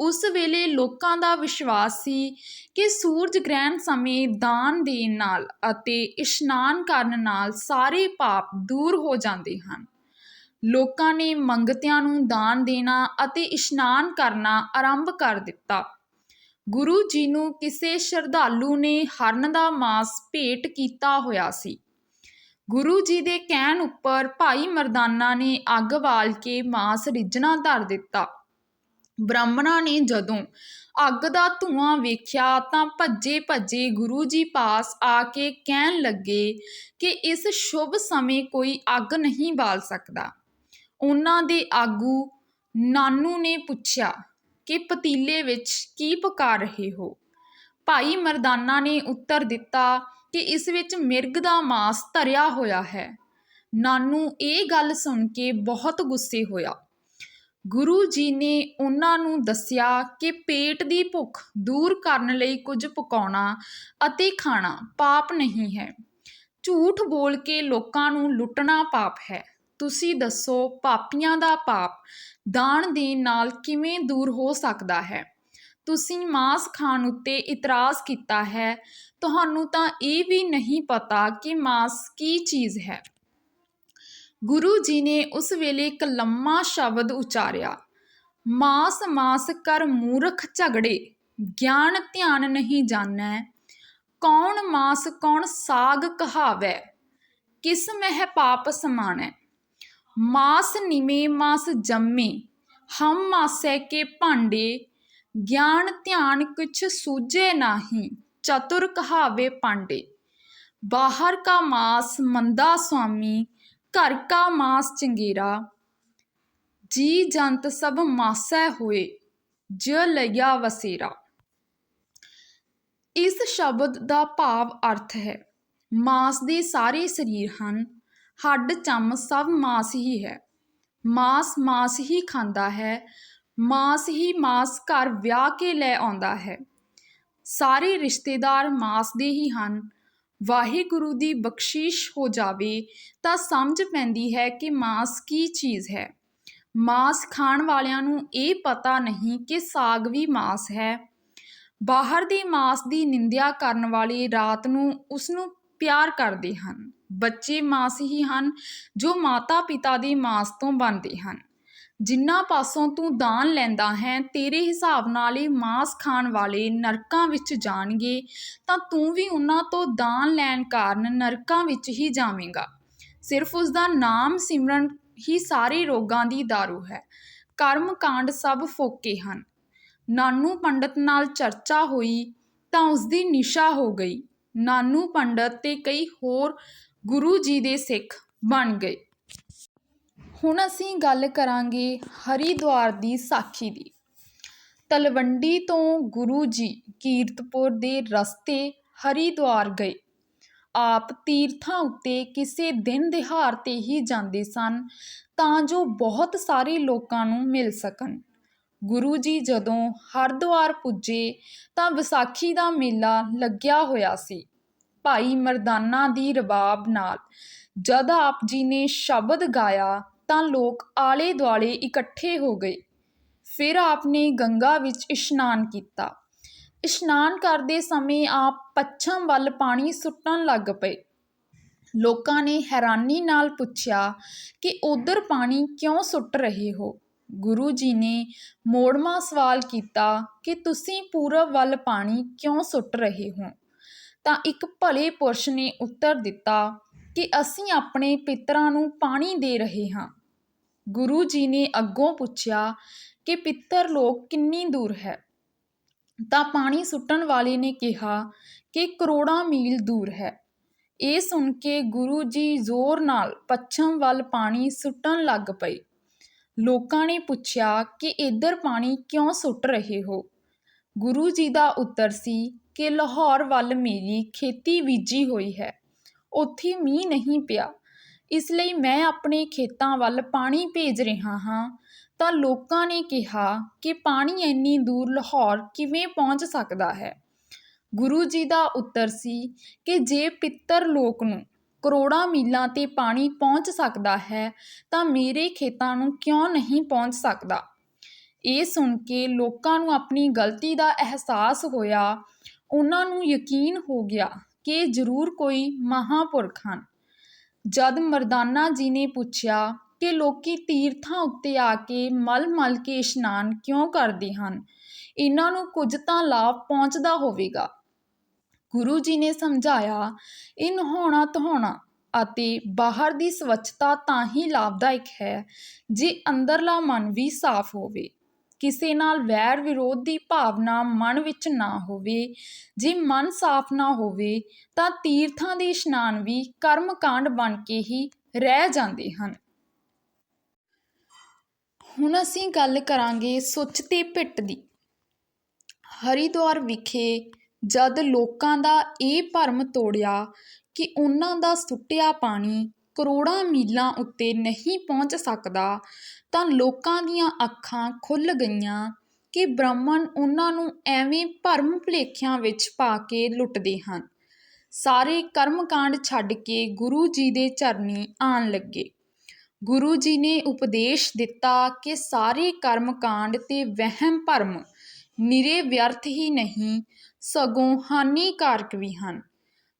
ਉਸ ਵੇਲੇ ਲੋਕਾਂ ਦਾ ਵਿਸ਼ਵਾਸ ਸੀ ਕਿ ਸੂਰਜ ਗ੍ਰਹਿਣ ਸਮੇਂ ਦਾਨ ਦੇਣ ਨਾਲ ਅਤੇ ਇਸ਼ਨਾਨ ਕਰਨ ਨਾਲ ਸਾਰੇ ਪਾਪ ਦੂਰ ਹੋ ਜਾਂਦੇ ਹਨ। ਲੋਕਾਂ ਨੇ ਮੰਗਤਿਆਂ ਨੂੰ ਦਾਨ ਦੇਣਾ ਅਤੇ ਇਸ਼ਨਾਨ ਕਰਨਾ ਆਰੰਭ ਕਰ ਦਿੱਤਾ। ਗੁਰੂ ਜੀ ਨੂੰ ਕਿਸੇ ਸ਼ਰਧਾਲੂ ਨੇ ਹਰਨ ਦਾ ਮਾਸ ਭੇਟ ਕੀਤਾ ਹੋਇਆ ਸੀ। ਗੁਰੂ ਜੀ ਦੇ ਕਹਿਣ ਉੱਪਰ ਭਾਈ ਮਰਦਾਨਾ ਨੇ ਅੱਗ ਬਾਲ ਕੇ ਮਾਸ ਰਿੱਝਣਾ ਧਰ ਦਿੱਤਾ। ਬ੍ਰਾਹਮਣਾਂ ਨੇ ਜਦੋਂ ਅੱਗ ਦਾ ਧੂਆਂ ਵੇਖਿਆ ਤਾਂ ਭੱਜੇ ਭੱਜੇ ਗੁਰੂ ਜੀ ਪਾਸ ਆ ਕੇ ਕਹਿਣ ਲੱਗੇ ਕਿ ਇਸ ਸ਼ੁਭ ਸਮੇਂ ਕੋਈ ਅੱਗ ਨਹੀਂ ਬਾਲ ਸਕਦਾ। ਉਹਨਾਂ ਦੇ ਆਗੂ ਨਾਨੂ ਨੇ ਪੁੱਛਿਆ ਕਿ ਪਤੀਲੇ ਵਿੱਚ ਕੀ ਪਕਾ ਰਹੇ ਹੋ? ਭਾਈ ਮਰਦਾਨਾ ਨੇ ਉੱਤਰ ਦਿੱਤਾ ਕਿ ਇਸ ਵਿੱਚ ਮਿਰਗ ਦਾ ਮਾਸ ਧਰਿਆ ਹੋਇਆ ਹੈ। ਨਾਨੂ ਇਹ ਗੱਲ ਸੁਣ ਕੇ ਬਹੁਤ ਗੁੱਸੇ ਹੋਇਆ। ਗੁਰੂ ਜੀ ਨੇ ਉਹਨਾਂ ਨੂੰ ਦੱਸਿਆ ਕਿ ਪੇਟ ਦੀ ਭੁੱਖ ਦੂਰ ਕਰਨ ਲਈ ਕੁਝ ਪਕਾਉਣਾ ਅਤੇ ਖਾਣਾ ਪਾਪ ਨਹੀਂ ਹੈ। ਝੂਠ ਬੋਲ ਕੇ ਲੋਕਾਂ ਨੂੰ ਲੁੱਟਣਾ ਪਾਪ ਹੈ। ਤੁਸੀਂ ਦੱਸੋ ਪਾਪੀਆਂ ਦਾ ਪਾਪ ਦਾਨ ਦੇਣ ਨਾਲ ਕਿਵੇਂ ਦੂਰ ਹੋ ਸਕਦਾ ਹੈ? ਤੁਸੀਂ ਮਾਸ ਖਾਣ ਉੱਤੇ ਇਤਰਾਜ਼ ਕੀਤਾ ਹੈ। ਤੁਹਾਨੂੰ ਤਾਂ ਇਹ ਵੀ ਨਹੀਂ ਪਤਾ ਕਿ ਮਾਸ ਕੀ ਚੀਜ਼ ਹੈ। ਗੁਰੂ ਜੀ ਨੇ ਉਸ ਵੇਲੇ ਇੱਕ ਲੰਮਾ ਸ਼ਬਦ ਉਚਾਰਿਆ, ਮਾਸ ਮਾਸ ਕਰ ਮੂਰਖ ਝਗੜੇ, ਗਿਆਨ ਧਿਆਨ ਨਹੀਂ ਜਾਣੈ। ਕੌਣ ਮਾਸ, ਕੌਣ ਸਾਗ ਕਹਾਵੈ? ਕਿਸ ਮਹਿ ਪਾਪ ਸਮਾਨੈ ਮਾਸ ਨਿਮੇ ਮਾਸ ਜੰਮੇ, ਹਮ ਮਾਸੈ ਕੇ ਭਾਂਡੇ, ਗਿਆਨ ਧਿਆਨ ਕੁਛ ਸੂਝੇ ਨਾਹੀ, ਚਤੁਰ ਕਹਾਵੇ ਪਾਂਡੇ। ਬਾਹਰ ਕਾ ਮਾਸ ਮੰਦਾ ਸੁਆਮੀ, ਘਰ ਕਾ ਮਾਸ ਚੰਗੇਰਾ, ਜੀ ਜੰਤ ਸਭ ਮਾਸੈ ਹੋਏ, ਜ ਲਿਆ ਵਸੇਰਾ। ਇਸ ਸ਼ਬਦ ਦਾ ਭਾਵ ਅਰਥ ਹੈ, ਮਾਸ ਦੇ ਸਾਰੇ ਸਰੀਰ ਹਨ ਹੱਡ ਚੰਮ ਸਭ ਮਾਸ ਹੀ ਹੈ। ਮਾਸ ਮਾਸ ਹੀ ਖਾਂਦਾ ਹੈ। ਮਾਸ ਹੀ ਮਾਸ ਘਰ ਵਿਆਹ ਕੇ ਲੈ ਆਉਂਦਾ ਹੈ। ਸਾਰੇ ਰਿਸ਼ਤੇਦਾਰ ਮਾਸ ਦੇ ਹੀ ਹਨ। ਵਾਹਿਗੁਰੂ ਦੀ ਬਖਸ਼ਿਸ਼ ਹੋ ਜਾਵੇ ਤਾਂ ਸਮਝ ਪੈਂਦੀ ਹੈ ਕਿ ਮਾਸ ਕੀ ਚੀਜ਼ ਹੈ। ਮਾਸ ਖਾਣ ਵਾਲਿਆਂ ਨੂੰ ਇਹ ਪਤਾ ਨਹੀਂ ਕਿ ਸਾਗ ਵੀ ਮਾਸ ਹੈ। ਬਾਹਰ ਦੀ ਮਾਸ ਦੀ ਨਿੰਦਿਆ ਕਰਨ ਵਾਲੇ ਰਾਤ ਨੂੰ ਉਸ ਨੂੰ ਪਿਆਰ ਕਰਦੇ ਹਨ। ਬੱਚੇ ਮਾਸ ਹੀ ਹਨ, ਜੋ ਮਾਤਾ ਪਿਤਾ ਦੇ ਮਾਸ ਤੋਂ ਬਣਦੇ ਹਨ। ਜਿੰਨਾ ਪਾਸੋਂ ਤੂੰ ਦਾਨ ਲੈਂਦਾ ਹੈ, ਤੇਰੇ ਹਿਸਾਬ ਨਾਲ ਹੀ ਮਾਸ ਖਾਣ ਵਾਲੇ ਨਰਕਾਂ ਵਿੱਚ ਜਾਣਗੇ, ਤਾਂ ਤੂੰ ਵੀ ਉਹਨਾਂ ਤੋਂ ਦਾਨ ਲੈਣ ਕਾਰਨ ਨਰਕਾਂ ਵਿੱਚ ਹੀ ਜਾਵੇਂਗਾ। ਸਿਰਫ ਉਸ ਦਾ ਨਾਮ ਸਿਮਰਨ ਹੀ ਸਾਰੇ ਰੋਗਾਂ ਦੀ दारू ਹੈ। ਕਰਮ ਕਾਂਡ ਸਭ ਫੋਕੇ ਹਨ। ਨਾਨੂ ਪੰਡਤ ਨਾਲ ਚਰਚਾ ਹੋਈ, ਤਾਂ ਉਸਦੀ ਨਿਸ਼ਾ ਹੋ ਗਈ। ਨਾਨੂ ਪੰਡਤ ਤੇ ਕਈ ਹੋਰ ਗੁਰੂ ਜੀ ਦੇ ਸਿੱਖ ਬਣ ਗਏ। ਹੁਣ ਅਸੀਂ ਗੱਲ ਕਰਾਂਗੇ ਹਰਿਦੁਆਰ ਦੀ ਸਾਖੀ ਦੀ। ਤਲਵੰਡੀ ਤੋਂ ਗੁਰੂ ਜੀ ਕੀਰਤਪੁਰ ਦੇ ਰਸਤੇ ਹਰਿਦੁਆਰ ਗਏ। ਆਪ ਤੀਰਥਾਂ ਉੱਤੇ ਕਿਸੇ ਦਿਨ ਦਿਹਾਰ ਤੇ ਹੀ ਜਾਂਦੇ ਸਨ ਤਾਂ ਜੋ ਬਹੁਤ ਸਾਰੇ ਲੋਕਾਂ ਨੂੰ ਮਿਲ ਸਕਣ। ਗੁਰੂ ਜੀ ਜਦੋਂ ਹਰਿਦੁਆਰ ਪੁੱਜੇ ਤਾਂ ਵਿਸਾਖੀ ਦਾ ਮੇਲਾ ਲੱਗਿਆ ਹੋਇਆ ਸੀ। ਭਾਈ ਮਰਦਾਨਾ ਦੀ ਰਬਾਬ ਨਾਲ ਜਦ ਆਪ ਜੀ ਨੇ ਸ਼ਬਦ ਗਾਇਆ ਤਾਂ ਲੋਕ ਆਲੇ ਦੁਆਲੇ ਇਕੱਠੇ ਹੋ ਗਏ। ਫਿਰ ਆਪ ਨੇ ਗੰਗਾ ਵਿੱਚ ਇਸ਼ਨਾਨ ਕੀਤਾ। ਇਸ਼ਨਾਨ ਕਰਦੇ ਸਮੇਂ ਆਪ ਪੱਛਮ ਵੱਲ ਪਾਣੀ ਸੁੱਟਣ ਲੱਗ ਪਏ। ਲੋਕਾਂ ਨੇ ਹੈਰਾਨੀ ਨਾਲ ਪੁੱਛਿਆ ਕਿ ਉਧਰ ਪਾਣੀ ਕਿਉਂ ਸੁੱਟ ਰਹੇ ਹੋ? ਗੁਰੂ ਜੀ ਨੇ ਮੋੜਮਾ ਸਵਾਲ ਕੀਤਾ ਕਿ ਤੁਸੀਂ ਪੂਰਬ ਵੱਲ ਪਾਣੀ ਕਿਉਂ ਸੁੱਟ ਰਹੇ ਹੋ? ਤਾਂ ਇੱਕ ਭਲੇ ਪੁਰਸ਼ ਨੇ ਉੱਤਰ ਦਿੱਤਾ ਕਿ ਅਸੀਂ ਆਪਣੇ ਪਿਤਰਾਂ ਨੂੰ ਪਾਣੀ ਦੇ ਰਹੇ ਹਾਂ। ਗੁਰੂ ਜੀ ਨੇ ਅੱਗੋਂ ਪੁੱਛਿਆ ਕਿ ਪਿੱਤਰ ਲੋਕ ਕਿੰਨੀ ਦੂਰ ਹੈ? ਤਾਂ ਪਾਣੀ ਸੁੱਟਣ ਵਾਲੇ ਨੇ ਕਿਹਾ ਕਿ ਕਰੋੜਾਂ ਮੀਲ ਦੂਰ ਹੈ। ਇਹ ਸੁਣ ਕੇ ਗੁਰੂ ਜੀ ਜ਼ੋਰ ਨਾਲ ਪੱਛਮ ਵੱਲ ਪਾਣੀ ਸੁੱਟਣ ਲੱਗ ਪਏ। ਲੋਕਾਂ ਨੇ ਪੁੱਛਿਆ ਕਿ ਇੱਧਰ ਪਾਣੀ ਕਿਉਂ ਸੁੱਟ ਰਹੇ ਹੋ? ਗੁਰੂ ਜੀ ਦਾ ਉੱਤਰ ਸੀ ਕਿ ਲਾਹੌਰ ਵੱਲ ਮੇਰੀ ਖੇਤੀ ਬੀਜੀ ਹੋਈ ਹੈ। ਉੱਥੇ ਮੀਂਹ ਨਹੀਂ ਪਿਆ। ਇਸ ਲਈ ਮੈਂ ਆਪਣੇ ਖੇਤਾਂ ਵੱਲ ਪਾਣੀ ਭੇਜ ਰਿਹਾ ਹਾਂ। ਤਾਂ ਲੋਕਾਂ ਨੇ ਕਿਹਾ ਕਿ ਪਾਣੀ ਇੰਨੀ ਦੂਰ ਲਾਹੌਰ ਕਿਵੇਂ ਪਹੁੰਚ ਸਕਦਾ ਹੈ? ਗੁਰੂ ਜੀ ਦਾ ਉੱਤਰ ਸੀ ਕਿ ਜੇ ਪਿੱਤਰ ਲੋਕ ਨੂੰ ਕਰੋੜਾਂ ਮੀਲਾਂ ਤੇ ਪਾਣੀ ਪਹੁੰਚ ਸਕਦਾ ਹੈ, ਤਾਂ ਮੇਰੇ ਖੇਤਾਂ ਨੂੰ ਕਿਉਂ ਨਹੀਂ ਪਹੁੰਚ ਸਕਦਾ? ਇਹ ਸੁਣ ਕੇ ਲੋਕਾਂ ਨੂੰ ਆਪਣੀ ਗਲਤੀ ਦਾ ਅਹਿਸਾਸ ਹੋਇਆ। ਉਹਨਾਂ ਨੂੰ ਯਕੀਨ ਹੋ ਗਿਆ ਕਿ ਜ਼ਰੂਰ ਕੋਈ ਮਹਾਪੁਰਖ ਹਨ। ਜਦ ਮਰਦਾਨਾ ਜੀ ਨੇ ਪੁੱਛਿਆ ਕਿ ਲੋਕੀ ਤੀਰਥਾਂ ਉੱਤੇ ਆ ਕੇ ਮਲ ਮਲ ਕੇ ਇਸ਼ਨਾਨ ਕਿਉਂ ਕਰਦੇ ਹਨ, ਇਹਨਾਂ ਨੂੰ ਕੁਝ ਤਾਂ ਲਾਭ ਪਹੁੰਚਦਾ ਹੋਵੇਗਾ। ਗੁਰੂ ਜੀ ਨੇ ਸਮਝਾਇਆ, ਇਹ ਨਹਾਉਣਾ ਧੋਣਾ ਅਤੇ ਬਾਹਰ ਦੀ ਸਵੱਛਤਾ ਤਾਂ ਹੀ ਲਾਭਦਾਇਕ ਹੈ, ਜੇ ਅੰਦਰਲਾ ਮਨ ਵੀ ਸਾਫ਼ ਹੋਵੇ। ਕਿਸੇ ਨਾਲ ਵੈਰ ਵਿਰੋਧ ਦੀ ਭਾਵਨਾ ਮਨ ਵਿੱਚ ਨਾ ਹੋਵੇ। ਜੇ ਮਨ ਸਾਫ਼ ਨਾ ਹੋਵੇ, ਤਾਂ ਤੀਰਥਾਂ ਦੇ ਇਸ਼ਨਾਨ ਵੀ ਕਰਮ ਕਾਂਡ ਬਣ ਕੇ ਹੀ ਰਹਿ ਜਾਂਦੇ ਹਨ। ਹੁਣ ਅਸੀਂ ਗੱਲ ਕਰਾਂਗੇ ਸੁੱਚ ਤੇ ਪਿੱਟ ਦੀ। ਹਰਿਦੁਆਰ ਵਿਖੇ ਜਦ ਲੋਕਾਂ ਦਾ ਇਹ ਭਰਮ ਤੋੜਿਆ ਕਿ ਉਹਨਾਂ ਦਾ ਸੁੱਟਿਆ ਪਾਣੀ ਕਰੋੜਾਂ ਮੀਲਾਂ ਉੱਤੇ ਨਹੀਂ ਪਹੁੰਚ ਸਕਦਾ, ਤਾਂ ਲੋਕਾਂ ਦੀਆਂ ਅੱਖਾਂ ਖੁੱਲ੍ਹ ਗਈਆਂ ਕਿ ਬ੍ਰਾਹਮਣ ਉਹਨਾਂ ਨੂੰ ਐਵੇਂ ਭਰਮ ਭੁਲੇਖਿਆਂ ਵਿੱਚ ਪਾ ਕੇ ਲੁੱਟਦੇ ਹਨ। ਸਾਰੇ ਕਰਮਕਾਂਡ ਛੱਡ ਕੇ ਗੁਰੂ ਜੀ ਦੇ ਚਰਨੀ ਆਣ ਲੱਗੇ। ਗੁਰੂ ਜੀ ਨੇ ਉਪਦੇਸ਼ ਦਿੱਤਾ ਕਿ ਸਾਰੇ ਕਰਮਕਾਂਡ ਤੇ ਵਹਿਮ ਭਰਮ ਨਿਰੇ ਵਿਅਰਥ ਹੀ ਨਹੀਂ ਸਗੋਂ ਹਾਨੀਕਾਰਕ ਵੀ ਹਨ,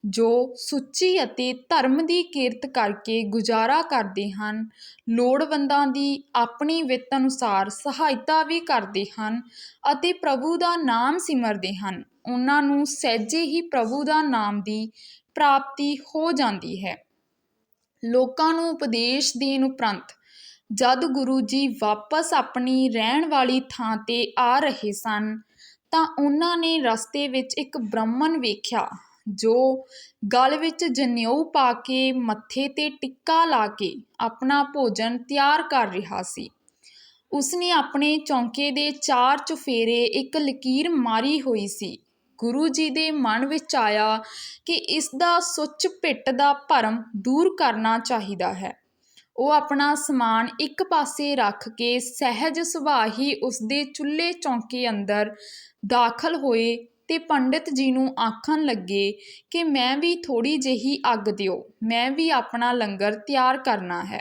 ਜੋ ਸੁੱਚੀ ਅਤੇ ਧਰਮ ਦੀ ਕਿਰਤ ਕਰਕੇ ਗੁਜ਼ਾਰਾ ਕਰਦੇ ਹਨ, ਲੋੜਵੰਦਾਂ ਦੀ ਆਪਣੀ ਵਿੱਤ ਅਨੁਸਾਰ ਸਹਾਇਤਾ ਵੀ ਕਰਦੇ ਹਨ ਅਤੇ ਪ੍ਰਭੂ ਦਾ ਨਾਮ ਸਿਮਰਦੇ ਹਨ। ਉਹਨਾਂ ਨੂੰ ਸਹਿਜੇ ਹੀ ਪ੍ਰਭੂ ਦਾ ਨਾਮ ਦੀ ਪ੍ਰਾਪਤੀ ਹੋ ਜਾਂਦੀ ਹੈ। ਲੋਕਾਂ ਨੂੰ ਉਪਦੇਸ਼ ਦੇਣ ਉਪਰੰਤ ਜਦ ਗੁਰੂ ਜੀ ਵਾਪਸ ਆਪਣੀ ਰਹਿਣ ਵਾਲੀ ਥਾਂ ਤੇ ਆ ਰਹੇ ਸਨ ਤਾਂ ਉਹਨਾਂ ਨੇ ਰਸਤੇ ਵਿੱਚ ਇੱਕ ਬ੍ਰਾਹਮਣ ਵੇਖਿਆ, ਜੋ ਗਲ ਵਿੱਚ ਜਨੇਊ ਪਾ ਕੇ ਮੱਥੇ ਤੇ ਟਿੱਕਾ ਲਾ ਕੇ ਆਪਣਾ ਭੋਜਨ ਤਿਆਰ ਕਰ ਰਿਹਾ ਸੀ। ਉਸਨੇ ਆਪਣੇ ਚੌਂਕੇ ਦੇ ਚਾਰ ਚੁਫੇਰੇ ਇੱਕ ਲਕੀਰ ਮਾਰੀ ਹੋਈ ਸੀ। ਗੁਰੂ ਜੀ ਦੇ ਮਨ ਵਿੱਚ ਆਇਆ ਕਿ ਇਸ ਦਾ ਸੁੱਚ ਪਿੱਟ ਦਾ ਭਰਮ ਦੂਰ ਕਰਨਾ ਚਾਹੀਦਾ ਹੈ। ਉਹ ਆਪਣਾ ਸਮਾਨ ਇੱਕ ਪਾਸੇ ਰੱਖ ਕੇ ਸਹਿਜ ਸੁਭਾਅ ਹੀ ਉਸਦੇ ਚੁੱਲ੍ਹੇ ਚੌਂਕੇ ਅੰਦਰ ਦਾਖਲ ਹੋਏ ਤੇ ਪੰਡਿਤ ਜੀ ਨੂੰ ਆਖਣ ਲੱਗੇ ਕਿ ਮੈਂ ਵੀ ਥੋੜੀ ਜਿਹੀ ਅੱਗ ਦਿਓ, ਮੈਂ ਵੀ ਆਪਣਾ ਲੰਗਰ ਤਿਆਰ ਕਰਨਾ ਹੈ।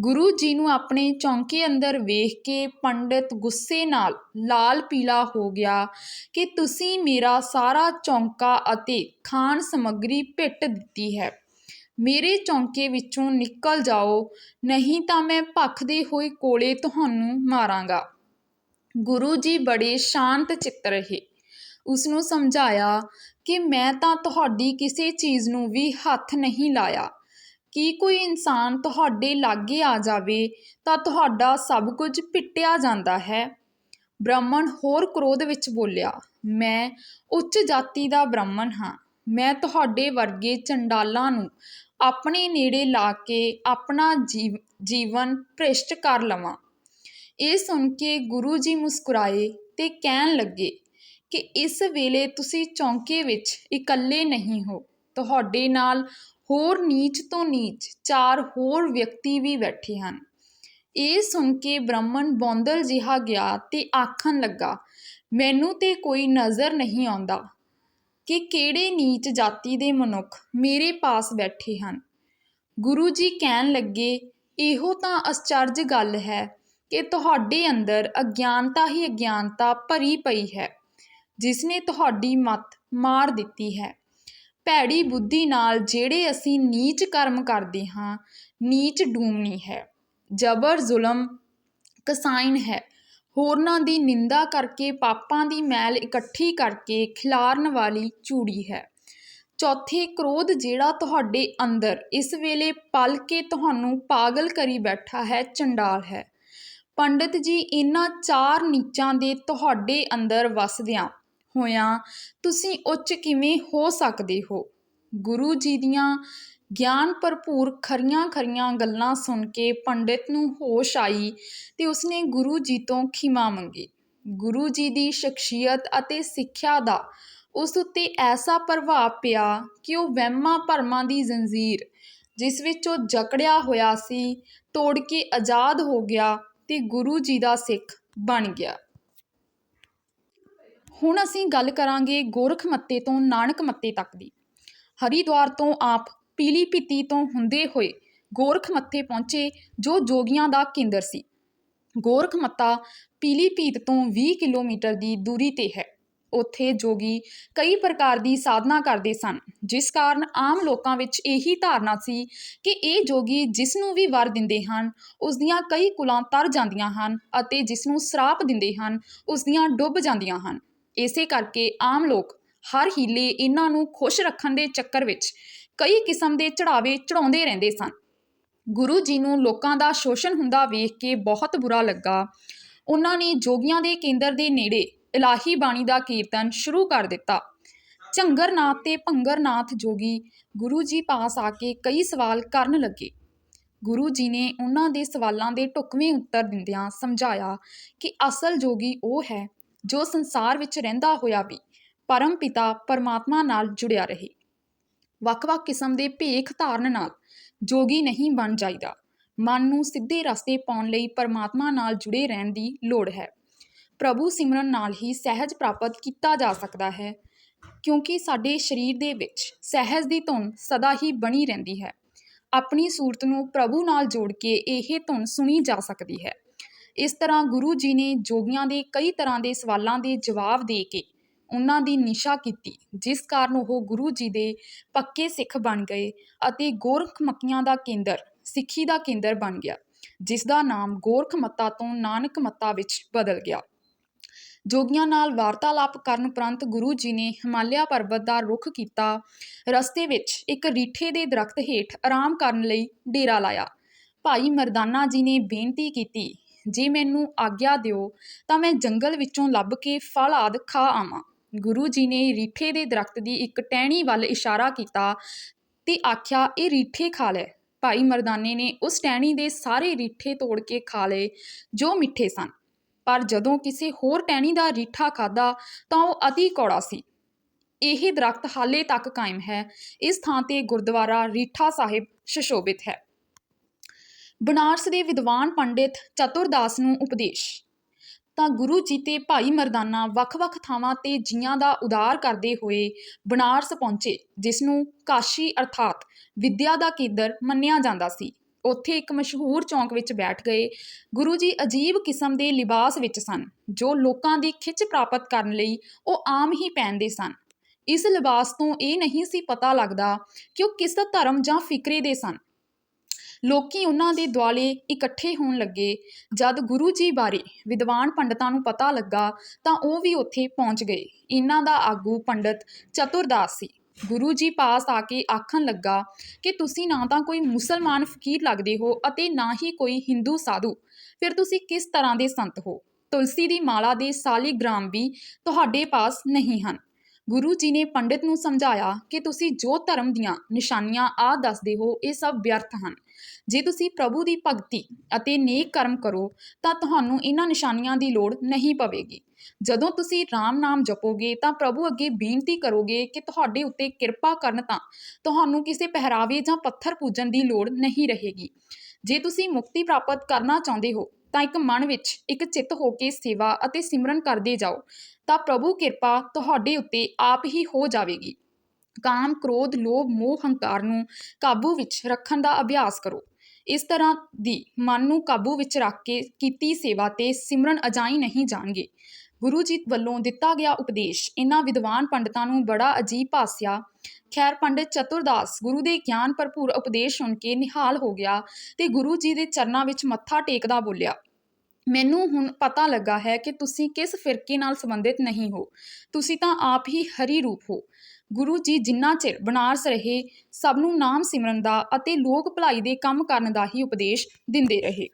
ਗੁਰੂ ਜੀ ਨੂੰ ਆਪਣੇ ਚੌਂਕੇ ਅੰਦਰ ਵੇਖ ਕੇ ਪੰਡਿਤ ਗੁੱਸੇ ਨਾਲ ਲਾਲ ਪੀਲਾ ਹੋ ਗਿਆ ਕਿ ਤੁਸੀਂ ਮੇਰਾ ਸਾਰਾ ਚੌਂਕਾ ਅਤੇ ਖਾਣ ਸਮੱਗਰੀ ਭਿੱਟ ਦਿੱਤੀ ਹੈ। ਮੇਰੇ ਚੌਂਕੇ ਵਿੱਚੋਂ ਨਿਕਲ ਜਾਓ, ਨਹੀਂ ਤਾਂ ਮੈਂ ਭਖਦੇ ਹੋਏ ਕੋਲੇ ਤੁਹਾਨੂੰ ਮਾਰਾਂਗਾ। ਗੁਰੂ ਜੀ ਬੜੇ ਸ਼ਾਂਤ ਚਿੱਤ ਰਹੇ। ਉਸਨੂੰ ਸਮਝਾਇਆ ਕਿ ਮੈਂ ਤਾਂ ਤੁਹਾਡੀ ਕਿਸੇ ਚੀਜ਼ ਨੂੰ ਵੀ ਹੱਥ ਨਹੀਂ ਲਾਇਆ। ਕੀ ਕੋਈ ਇਨਸਾਨ ਤੁਹਾਡੇ ਲਾਗੇ ਆ ਜਾਵੇ ਤਾਂ ਤੁਹਾਡਾ ਸਭ ਕੁਝ ਪਿੱਟਿਆ ਜਾਂਦਾ ਹੈ? ਬ੍ਰਾਹਮਣ ਹੋਰ ਕ੍ਰੋਧ ਵਿੱਚ ਬੋਲਿਆ, ਮੈਂ ਉੱਚ ਜਾਤੀ ਦਾ ਬ੍ਰਾਹਮਣ ਹਾਂ। ਮੈਂ ਤੁਹਾਡੇ ਵਰਗੇ ਚੰਡਾਲਾਂ ਨੂੰ ਆਪਣੇ ਨੇੜੇ ਲਾ ਕੇ ਆਪਣਾ ਜੀਵ, ਜੀਵਨ ਭ੍ਰਿਸ਼ਟ ਕਰ ਲਵਾਂ। ਇਹ ਸੁਣ ਕੇ ਗੁਰੂ ਜੀ ਮੁਸਕਰਾਏ ਅਤੇ ਕਹਿਣ ਲੱਗੇ, ਕਿ ਇਸ ਵੇਲੇ ਤੁਸੀਂ ਚੌਂਕੇ ਵਿੱਚ ਇਕੱਲੇ ਨਹੀਂ ਹੋ। ਤੁਹਾਡੇ ਨਾਲ ਹੋਰ ਨੀਚ ਤੋਂ ਨੀਚ ਚਾਰ ਹੋਰ ਵਿਅਕਤੀ ਵੀ ਬੈਠੇ ਹਨ। ਇਹ ਸੁਣ ਕੇ ਬ੍ਰਾਹਮਣ ਬੌਂਦਲ ਜਿਹਾ ਗਿਆ ਤੇ ਆਖਣ ਲੱਗਾ, ਮੈਨੂੰ ਤੇ ਕੋਈ ਨਜ਼ਰ ਨਹੀਂ ਆਉਂਦਾ। ਕਿ ਕਿਹੜੇ ਨੀਚ ਜਾਤੀ ਦੇ ਮਨੁੱਖ ਮੇਰੇ ਪਾਸ ਬੈਠੇ ਹਨ? ਗੁਰੂ ਜੀ ਕਹਿਣ ਲੱਗੇ, ਇਹੋ ਤਾਂ ਅਸਚਰਜ ਗੱਲ ਹੈ ਕਿ ਤੁਹਾਡੇ ਅੰਦਰ ਅਗਿਆਨਤਾ ਹੀ ਅਗਿਆਨਤਾ ਭਰੀ ਪਈ ਹੈ ਜਿਸ ਨੇ ਤੁਹਾਡੀ ਮੱਤ ਮਾਰ ਦਿੱਤੀ ਹੈ। ਭੈੜੀ ਬੁੱਧੀ ਨਾਲ ਜਿਹੜੇ ਅਸੀਂ ਨੀਚ ਕਰਮ ਕਰਦੇ ਹਾਂ, ਨੀਚ ਡੂਮਣੀ ਹੈ। ਜਬਰ ਜ਼ੁਲਮ ਕਸਾਈਨ ਹੈ। ਹੋਰਨਾਂ ਦੀ ਨਿੰਦਾ ਕਰਕੇ ਪਾਪਾਂ ਦੀ ਮੈਲ ਇਕੱਠੀ ਕਰਕੇ ਖਿਲਾਰਨ ਵਾਲੀ ਚੂੜੀ ਹੈ। ਚੌਥੇ ਕ੍ਰੋਧ ਜਿਹੜਾ ਤੁਹਾਡੇ ਅੰਦਰ ਇਸ ਵੇਲੇ ਪਲ ਕੇ ਤੁਹਾਨੂੰ ਪਾਗਲ ਕਰੀ ਬੈਠਾ ਹੈ, ਚੰਡਾਲ ਹੈ। ਪੰਡਿਤ ਜੀ ਇਹਨਾਂ ਚਾਰ ਨੀਚਾਂ ਦੇ ਤੁਹਾਡੇ ਅੰਦਰ ਵਸਦਿਆਂ ਹੋਇਆਂ ਤੁਸੀਂ ਉੱਚ ਕਿਵੇਂ ਹੋ ਸਕਦੇ ਹੋ? ਗੁਰੂ ਜੀ ਦੀਆਂ ਗਿਆਨ ਭਰਪੂਰ ਖਰੀਆਂ ਖਰੀਆਂ ਗੱਲਾਂ ਸੁਣ ਕੇ ਪੰਡਿਤ ਨੂੰ ਹੋਸ਼ ਆਈ ਤੇ ਉਸਨੇ ਗੁਰੂ ਜੀ ਤੋਂ ਖਿਮਾ ਮੰਗੀ। ਗੁਰੂ ਜੀ ਦੀ ਸ਼ਖਸੀਅਤ ਅਤੇ ਸਿੱਖਿਆ ਦਾ ਉਸ ਉੱਤੇ ਐਸਾ ਪ੍ਰਭਾਵ ਪਿਆ ਕਿ ਉਹ ਵਹਿਮਾਂ ਭਰਮਾਂ ਦੀ ਜ਼ੰਜੀਰ, ਜਿਸ ਵਿੱਚ ਉਹ ਜਕੜਿਆ ਹੋਇਆ ਸੀ, ਤੋੜ ਕੇ ਆਜ਼ਾਦ ਹੋ ਗਿਆ ਤੇ ਗੁਰੂ ਜੀ ਦਾ ਸਿੱਖ ਬਣ ਗਿਆ। ਹੁਣ ਅਸੀਂ ਗੱਲ ਕਰਾਂਗੇ ਗੋਰਖ ਮੱਤੇ ਤੋਂ ਨਾਨਕ ਮੱਤੇ ਤੱਕ ਦੀ। ਹਰਿਦੁਆਰ ਤੋਂ ਆਪ ਪੀਲੀ ਭੀਤੀ ਤੋਂ ਹੁੰਦੇ ਹੋਏ ਗੋਰਖ ਮੱਥੇ ਪਹੁੰਚੇ ਜੋ ਜੋਗੀਆਂ ਦਾ ਕੇਂਦਰ ਸੀ। ਗੋਰਖ ਮੱਤਾ ਪੀਲੀ ਭੀਤ ਤੋਂ 20 ਕਿਲੋਮੀਟਰ ਦੀ ਦੂਰੀ ਤੇ ਹੈ। ਉੱਥੇ ਜੋਗੀ ਕਈ ਪ੍ਰਕਾਰ ਦੀ ਸਾਧਨਾ ਕਰਦੇ ਸਨ, ਜਿਸ ਕਾਰਨ ਆਮ ਲੋਕਾਂ ਵਿੱਚ ਇਹੀ ਧਾਰਨਾ ਸੀ ਕਿ ਇਹ ਜੋਗੀ ਜਿਸ ਨੂੰ ਵੀ ਵਰ ਦਿੰਦੇ ਹਨ, ਉਸ ਦੀਆਂ ਕਈ ਕੁਲਾਂ ਤਰ ਜਾਂਦੀਆਂ ਹਨ ਅਤੇ ਜਿਸ ਨੂੰ ਸਰਾਪ ਦਿੰਦੇ ਹਨ, ਉਸ ਦੀਆਂ ਡੁੱਬ ਜਾਂਦੀਆਂ ਹਨ। ਇਸੇ ਕਰਕੇ ਆਮ ਲੋਕ ਹਰ ਹੀਲੇ ਇਹਨਾਂ ਨੂੰ ਖੁਸ਼ ਰੱਖਣ ਦੇ ਚੱਕਰ ਵਿੱਚ ਕਈ ਕਿਸਮ ਦੇ ਚੜਾਵੇ ਚੜਾਉਂਦੇ ਰਹਿੰਦੇ ਸਨ। ਗੁਰੂ ਜੀ ਨੂੰ ਲੋਕਾਂ ਦਾ ਸ਼ੋਸ਼ਣ ਹੁੰਦਾ ਵੇਖ ਕੇ ਬਹੁਤ ਬੁਰਾ ਲੱਗਾ। ਉਹਨਾਂ ਨੇ ਜੋਗੀਆਂ ਦੇ ਕੇਂਦਰ ਦੇ ਨੇੜੇ ਇਲਾਹੀ ਬਾਣੀ ਦਾ ਕੀਰਤਨ ਸ਼ੁਰੂ ਕਰ ਦਿੱਤਾ। ਝੰਗਰਨਾਥ ਤੇ ਭੰਗਰਨਾਥ ਜੋਗੀ ਗੁਰੂ ਜੀ ਪਾਸ ਆ ਕੇ ਕਈ ਸਵਾਲ ਕਰਨ ਲੱਗੇ। ਗੁਰੂ ਜੀ ਨੇ ਉਹਨਾਂ ਦੇ ਸਵਾਲਾਂ ਦੇ ਢੁਕਵੇਂ ਉੱਤਰ ਦਿੰਦਿਆਂ ਸਮਝਾਇਆ ਕਿ ਅਸਲ ਜੋਗੀ ਉਹ ਹੈ ਜੋ ਸੰਸਾਰ ਵਿੱਚ ਰਹਿੰਦਾ ਹੋਇਆ ਵੀ ਪਰਮ ਪਿਤਾ ਪਰਮਾਤਮਾ ਨਾਲ ਜੁੜਿਆ ਰਹੇ। ਵੱਖ-ਵੱਖ ਕਿਸਮ ਦੇ ਭੇਖ ਧਾਰਨ ਨਾਲ ਜੋਗੀ ਨਹੀਂ ਬਣ ਜਾਈਦਾ। ਮਨ ਨੂੰ ਸਿੱਧੇ ਰਸਤੇ ਪਾਉਣ ਲਈ ਪਰਮਾਤਮਾ ਨਾਲ ਜੁੜੇ ਰਹਿਣ ਦੀ ਲੋੜ ਹੈ। ਪ੍ਰਭੂ ਸਿਮਰਨ ਨਾਲ ਹੀ ਸਹਿਜ ਪ੍ਰਾਪਤ ਕੀਤਾ ਜਾ ਸਕਦਾ ਹੈ, ਕਿਉਂਕਿ ਸਾਡੇ ਸਰੀਰ ਦੇ ਵਿੱਚ ਸਹਿਜ ਦੀ ਧੁਨ ਸਦਾ ਹੀ ਬਣੀ ਰਹਿੰਦੀ ਹੈ। ਆਪਣੀ ਸੂਰਤ ਨੂੰ ਪ੍ਰਭੂ ਨਾਲ ਜੋੜ ਕੇ ਇਹ ਧੁਨ ਸੁਣੀ ਜਾ ਸਕਦੀ ਹੈ। ਇਸ ਤਰ੍ਹਾਂ ਗੁਰੂ ਜੀ ਨੇ ਜੋਗੀਆਂ ਦੇ ਕਈ ਤਰ੍ਹਾਂ ਦੇ ਸਵਾਲਾਂ ਦੇ ਜਵਾਬ ਦੇ ਕੇ ਉਹਨਾਂ ਦੀ ਨਿਸ਼ਾ ਕੀਤੀ, ਜਿਸ ਕਾਰਨ ਉਹ ਗੁਰੂ ਜੀ ਦੇ ਪੱਕੇ ਸਿੱਖ ਬਣ ਗਏ ਅਤੇ ਗੋਰਖਮੱਕੀਆਂ ਦਾ ਕੇਂਦਰ, ਸਿੱਖੀ ਦਾ ਕੇਂਦਰ ਬਣ ਗਿਆ, ਜਿਸ ਦਾ ਨਾਮ ਗੋਰਖਮੱਤਾ ਤੋਂ ਨਾਨਕ ਮੱਤਾ ਵਿੱਚ ਬਦਲ ਗਿਆ। ਜੋਗੀਆਂ ਨਾਲ ਵਾਰਤਾਲਾਪ ਕਰਨ ਉਪਰੰਤ ਗੁਰੂ ਜੀ ਨੇ ਹਿਮਾਲਿਆ ਪਰਬਤ ਦਾ ਰੁਖ ਕੀਤਾ, ਰਸਤੇ ਵਿੱਚ ਇੱਕ ਰੀਠੇ ਦੇ ਦਰਖਤ ਹੇਠ ਆਰਾਮ ਕਰਨ ਲਈ ਡੇਰਾ ਲਾਇਆ। ਭਾਈ ਮਰਦਾਨਾ ਜੀ ਨੇ ਬੇਨਤੀ ਕੀਤੀ, ਜੇ ਮੈਨੂੰ ਆਗਿਆ ਦਿਓ ਤਾਂ ਮੈਂ ਜੰਗਲ ਵਿੱਚੋਂ ਲੱਭ ਕੇ ਫਲ ਆਦ ਖਾ ਆਵਾਂ। ਗੁਰੂ ਜੀ ਨੇ ਰੀਠੇ ਦੇ ਦਰਖਤ ਦੀ ਇੱਕ ਟਹਿਣੀ ਵੱਲ ਇਸ਼ਾਰਾ ਕੀਤਾ ਤੇ ਆਖਿਆ, ਇਹ ਰੀਠੇ ਖਾ ਲੈ। ਭਾਈ ਮਰਦਾਨੇ ਨੇ ਉਸ ਟਹਿਣੀ ਦੇ ਸਾਰੇ ਰੀਠੇ ਤੋੜ ਕੇ ਖਾ ਲਏ, ਜੋ ਮਿੱਠੇ ਸਨ। ਪਰ ਜਦੋਂ ਕਿਸੇ ਹੋਰ ਟਹਿਣੀ ਦਾ ਰੀਠਾ ਖਾਦਾ ਤਾਂ ਉਹ ਅਤੀ ਕੌੜਾ ਸੀ। ਇਹ ਦਰਖਤ ਹਾਲੇ ਤੱਕ ਕਾਇਮ ਹੈ। ਇਸ ਥਾਂ ਤੇ ਗੁਰਦੁਆਰਾ ਰੀਠਾ ਸਾਹਿਬ ਸ਼ਸ਼ੋਭਿਤ ਹੈ। ਬਨਾਰਸ ਦੇ ਵਿਦਵਾਨ ਪੰਡਿਤ ਚਤੁਰਦਾਸ ਨੂੰ ਉਪਦੇਸ਼ ਤਾਂ ਗੁਰੂ ਜੀ ਤੇ ਭਾਈ ਮਰਦਾਨਾ ਵੱਖ-ਵੱਖ ਥਾਵਾਂ ਤੇ ਜੀਆਂ ਦਾ ਉਦਾਰ ਕਰਦੇ ਹੋਏ ਬਨਾਰਸ ਪਹੁੰਚੇ, ਜਿਸ ਨੂੰ ਕਾਸ਼ੀ ਅਰਥਾਤ ਵਿਦਿਆ ਦਾ ਕੇਂਦਰ ਮੰਨਿਆ ਜਾਂਦਾ ਸੀ। ਉੱਥੇ ਇੱਕ ਮਸ਼ਹੂਰ ਚੌਂਕ ਵਿੱਚ ਬੈਠ ਗਏ ਗੁਰੂ ਜੀ ਅਜੀਬ ਕਿਸਮ ਦੇ ਲਿਬਾਸ ਵਿੱਚ ਸਨ, ਜੋ ਲੋਕਾਂ ਦੀ ਖਿੱਚ ਪ੍ਰਾਪਤ ਕਰਨ ਲਈ ਉਹ ਆਮ ਹੀ ਪਹਿਨਦੇ ਸਨ। ਇਸ ਲਿਬਾਸ ਤੋਂ ਇਹ ਨਹੀਂ ਸੀ ਪਤਾ ਲੱਗਦਾ ਕਿ ਉਹ ਕਿਸ ਧਰਮ ਜਾਂ ਫਿਕਰੇ ਦੇ ਸਨ। ਲੋਕੀ ਉਹਨਾਂ ਦੇ ਦੁਆਲੇ ਇਕੱਠੇ ਹੋਣ ਲੱਗੇ। ਜਦ ਗੁਰੂ ਜੀ ਬਾਰੇ ਵਿਦਵਾਨ ਪੰਡਤਾਂ ਨੂੰ ਪਤਾ ਲੱਗਾ, ਤਾਂ ਉਹ ਵੀ ਉੱਥੇ ਪਹੁੰਚ ਗਏ। ਇਹਨਾਂ ਦਾ ਆਗੂ ਪੰਡਤ ਚਤੁਰਦਾਸ ਸੀ। ਗੁਰੂ ਜੀ ਪਾਸ ਆ ਕੇ ਆਖਣ ਲੱਗਾ ਕਿ ਤੁਸੀਂ ਨਾ ਤਾਂ ਕੋਈ ਮੁਸਲਮਾਨ ਫਕੀਰ ਲੱਗਦੇ ਹੋ ਅਤੇ ਨਾ ਹੀ ਕੋਈ ਹਿੰਦੂ ਸਾਧੂ। ਫਿਰ ਤੁਸੀਂ ਕਿਸ ਤਰ੍ਹਾਂ ਦੇ ਸੰਤ ਹੋ? ਤੁਲਸੀ ਦੀ ਮਾਲਾ ਦੇ ਸਾਲੀਗ੍ਰਾਮ ਵੀ ਤੁਹਾਡੇ ਪਾਸ ਨਹੀਂ ਹਨ। ਗੁਰੂ ਜੀ ਨੇ ਪੰਡਿਤ ਨੂੰ ਸਮਝਾਇਆ ਕਿ ਤੁਸੀਂ ਜੋ ਧਰਮ ਦੀਆਂ ਨਿਸ਼ਾਨੀਆਂ ਆ ਦੱਸਦੇ ਹੋ, ਇਹ ਸਭ ਵਿਅਰਥ ਹਨ। ਜੇ ਤੁਸੀਂ ਪ੍ਰਭੂ ਦੀ ਭਗਤੀ ਅਤੇ ਨੇਕ ਕਰਮ ਕਰੋ, ਤਾਂ ਤੁਹਾਨੂੰ ਇਹਨਾਂ ਨਿਸ਼ਾਨੀਆਂ ਦੀ ਲੋੜ ਨਹੀਂ ਪਵੇਗੀ। ਜਦੋਂ ਤੁਸੀਂ ਰਾਮ ਨਾਮ ਜਪੋਗੇ, ਤਾਂ ਪ੍ਰਭੂ ਅੱਗੇ ਬੇਨਤੀ ਕਰੋਗੇ ਕਿ ਤੁਹਾਡੇ ਉੱਤੇ ਕਿਰਪਾ ਕਰਨ ਤਾਂ ਤੁਹਾਨੂੰ ਕਿਸੇ ਪਹਿਰਾਵੇ ਜਾਂ ਪੱਥਰ ਪੂਜਣ ਦੀ ਲੋੜ ਨਹੀਂ ਰਹੇਗੀ। ਜੇ ਤੁਸੀਂ ਮੁਕਤੀ ਪ੍ਰਾਪਤ ਕਰਨਾ ਚਾਹੁੰਦੇ ਹੋ, ਤਾਂ ਇੱਕ ਮਨ ਵਿੱਚ ਇੱਕ ਚਿੱਤ ਹੋ ਕੇ ਸੇਵਾ ਅਤੇ ਸਿਮਰਨ ਕਰਦੇ ਜਾਓ। ਤਾਂ ਪ੍ਰਭੂ ਕਿਰਪਾ ਤੁਹਾਡੇ ਉੱਤੇ ਆਪ ਹੀ ਹੋ ਜਾਵੇਗੀ। ਕਾਮ, ਕ੍ਰੋਧ, ਲੋਭ, ਮੋਹ, ਹੰਕਾਰ ਨੂੰ ਕਾਬੂ ਵਿੱਚ ਰੱਖਣ ਦਾ ਅਭਿਆਸ ਕਰੋ। ਇਸ ਤਰ੍ਹਾਂ ਦੀ ਮਨ ਨੂੰ ਕਾਬੂ ਵਿੱਚ ਰੱਖ ਕੇ ਕੀਤੀ ਸੇਵਾ ਤੇ ਸਿਮਰਨ ਅਜਾਈ ਨਹੀਂ ਜਾਣਗੇ। ਗੁਰੂ ਜੀ ਵੱਲੋਂ ਦਿੱਤਾ ਗਿਆ ਉਪਦੇਸ਼ ਇਹਨਾਂ ਵਿਦਵਾਨ ਪੰਡਤਾਂ ਨੂੰ ਬੜਾ ਅਜੀਬ ਭਾਸਿਆ। ਖੈਰ ਪੰਡਿਤ ਚਤੁਰਦਾਸ ਗੁਰੂ ਦੇ ਗਿਆਨ ਭਰਪੂਰ ਉਪਦੇਸ਼ ਸੁਣ ਕੇ ਨਿਹਾਲ ਹੋ ਗਿਆ ਤੇ ਗੁਰੂ ਜੀ ਦੇ ਚਰਨਾਂ ਵਿੱਚ ਮੱਥਾ ਟੇਕਦਾ ਬੋਲਿਆ। ਮੈਨੂੰ ਹੁਣ ਪਤਾ ਲੱਗਾ ਹੈ ਕਿ ਤੁਸੀਂ ਕਿਸ ਫਿਰਕੇ ਨਾਲ ਸੰਬੰਧਿਤ ਨਹੀਂ ਹੋ। ਤੁਸੀਂ ਤਾਂ ਆਪ ਹੀ ਹਰੀ ਰੂਪ ਹੋ। ਗੁਰੂ ਜੀ ਜਿੰਨਾ ਚਿਰ ਬਨਾਰਸ ਰਹੇ, ਸਭ ਨੂੰ ਨਾਮ ਸਿਮਰਨ ਦਾ ਅਤੇ ਲੋਕ ਭਲਾਈ ਦੇ ਕੰਮ ਕਰਨ ਦਾ ਹੀ ਉਪਦੇਸ਼ ਦਿੰਦੇ ਰਹੇ।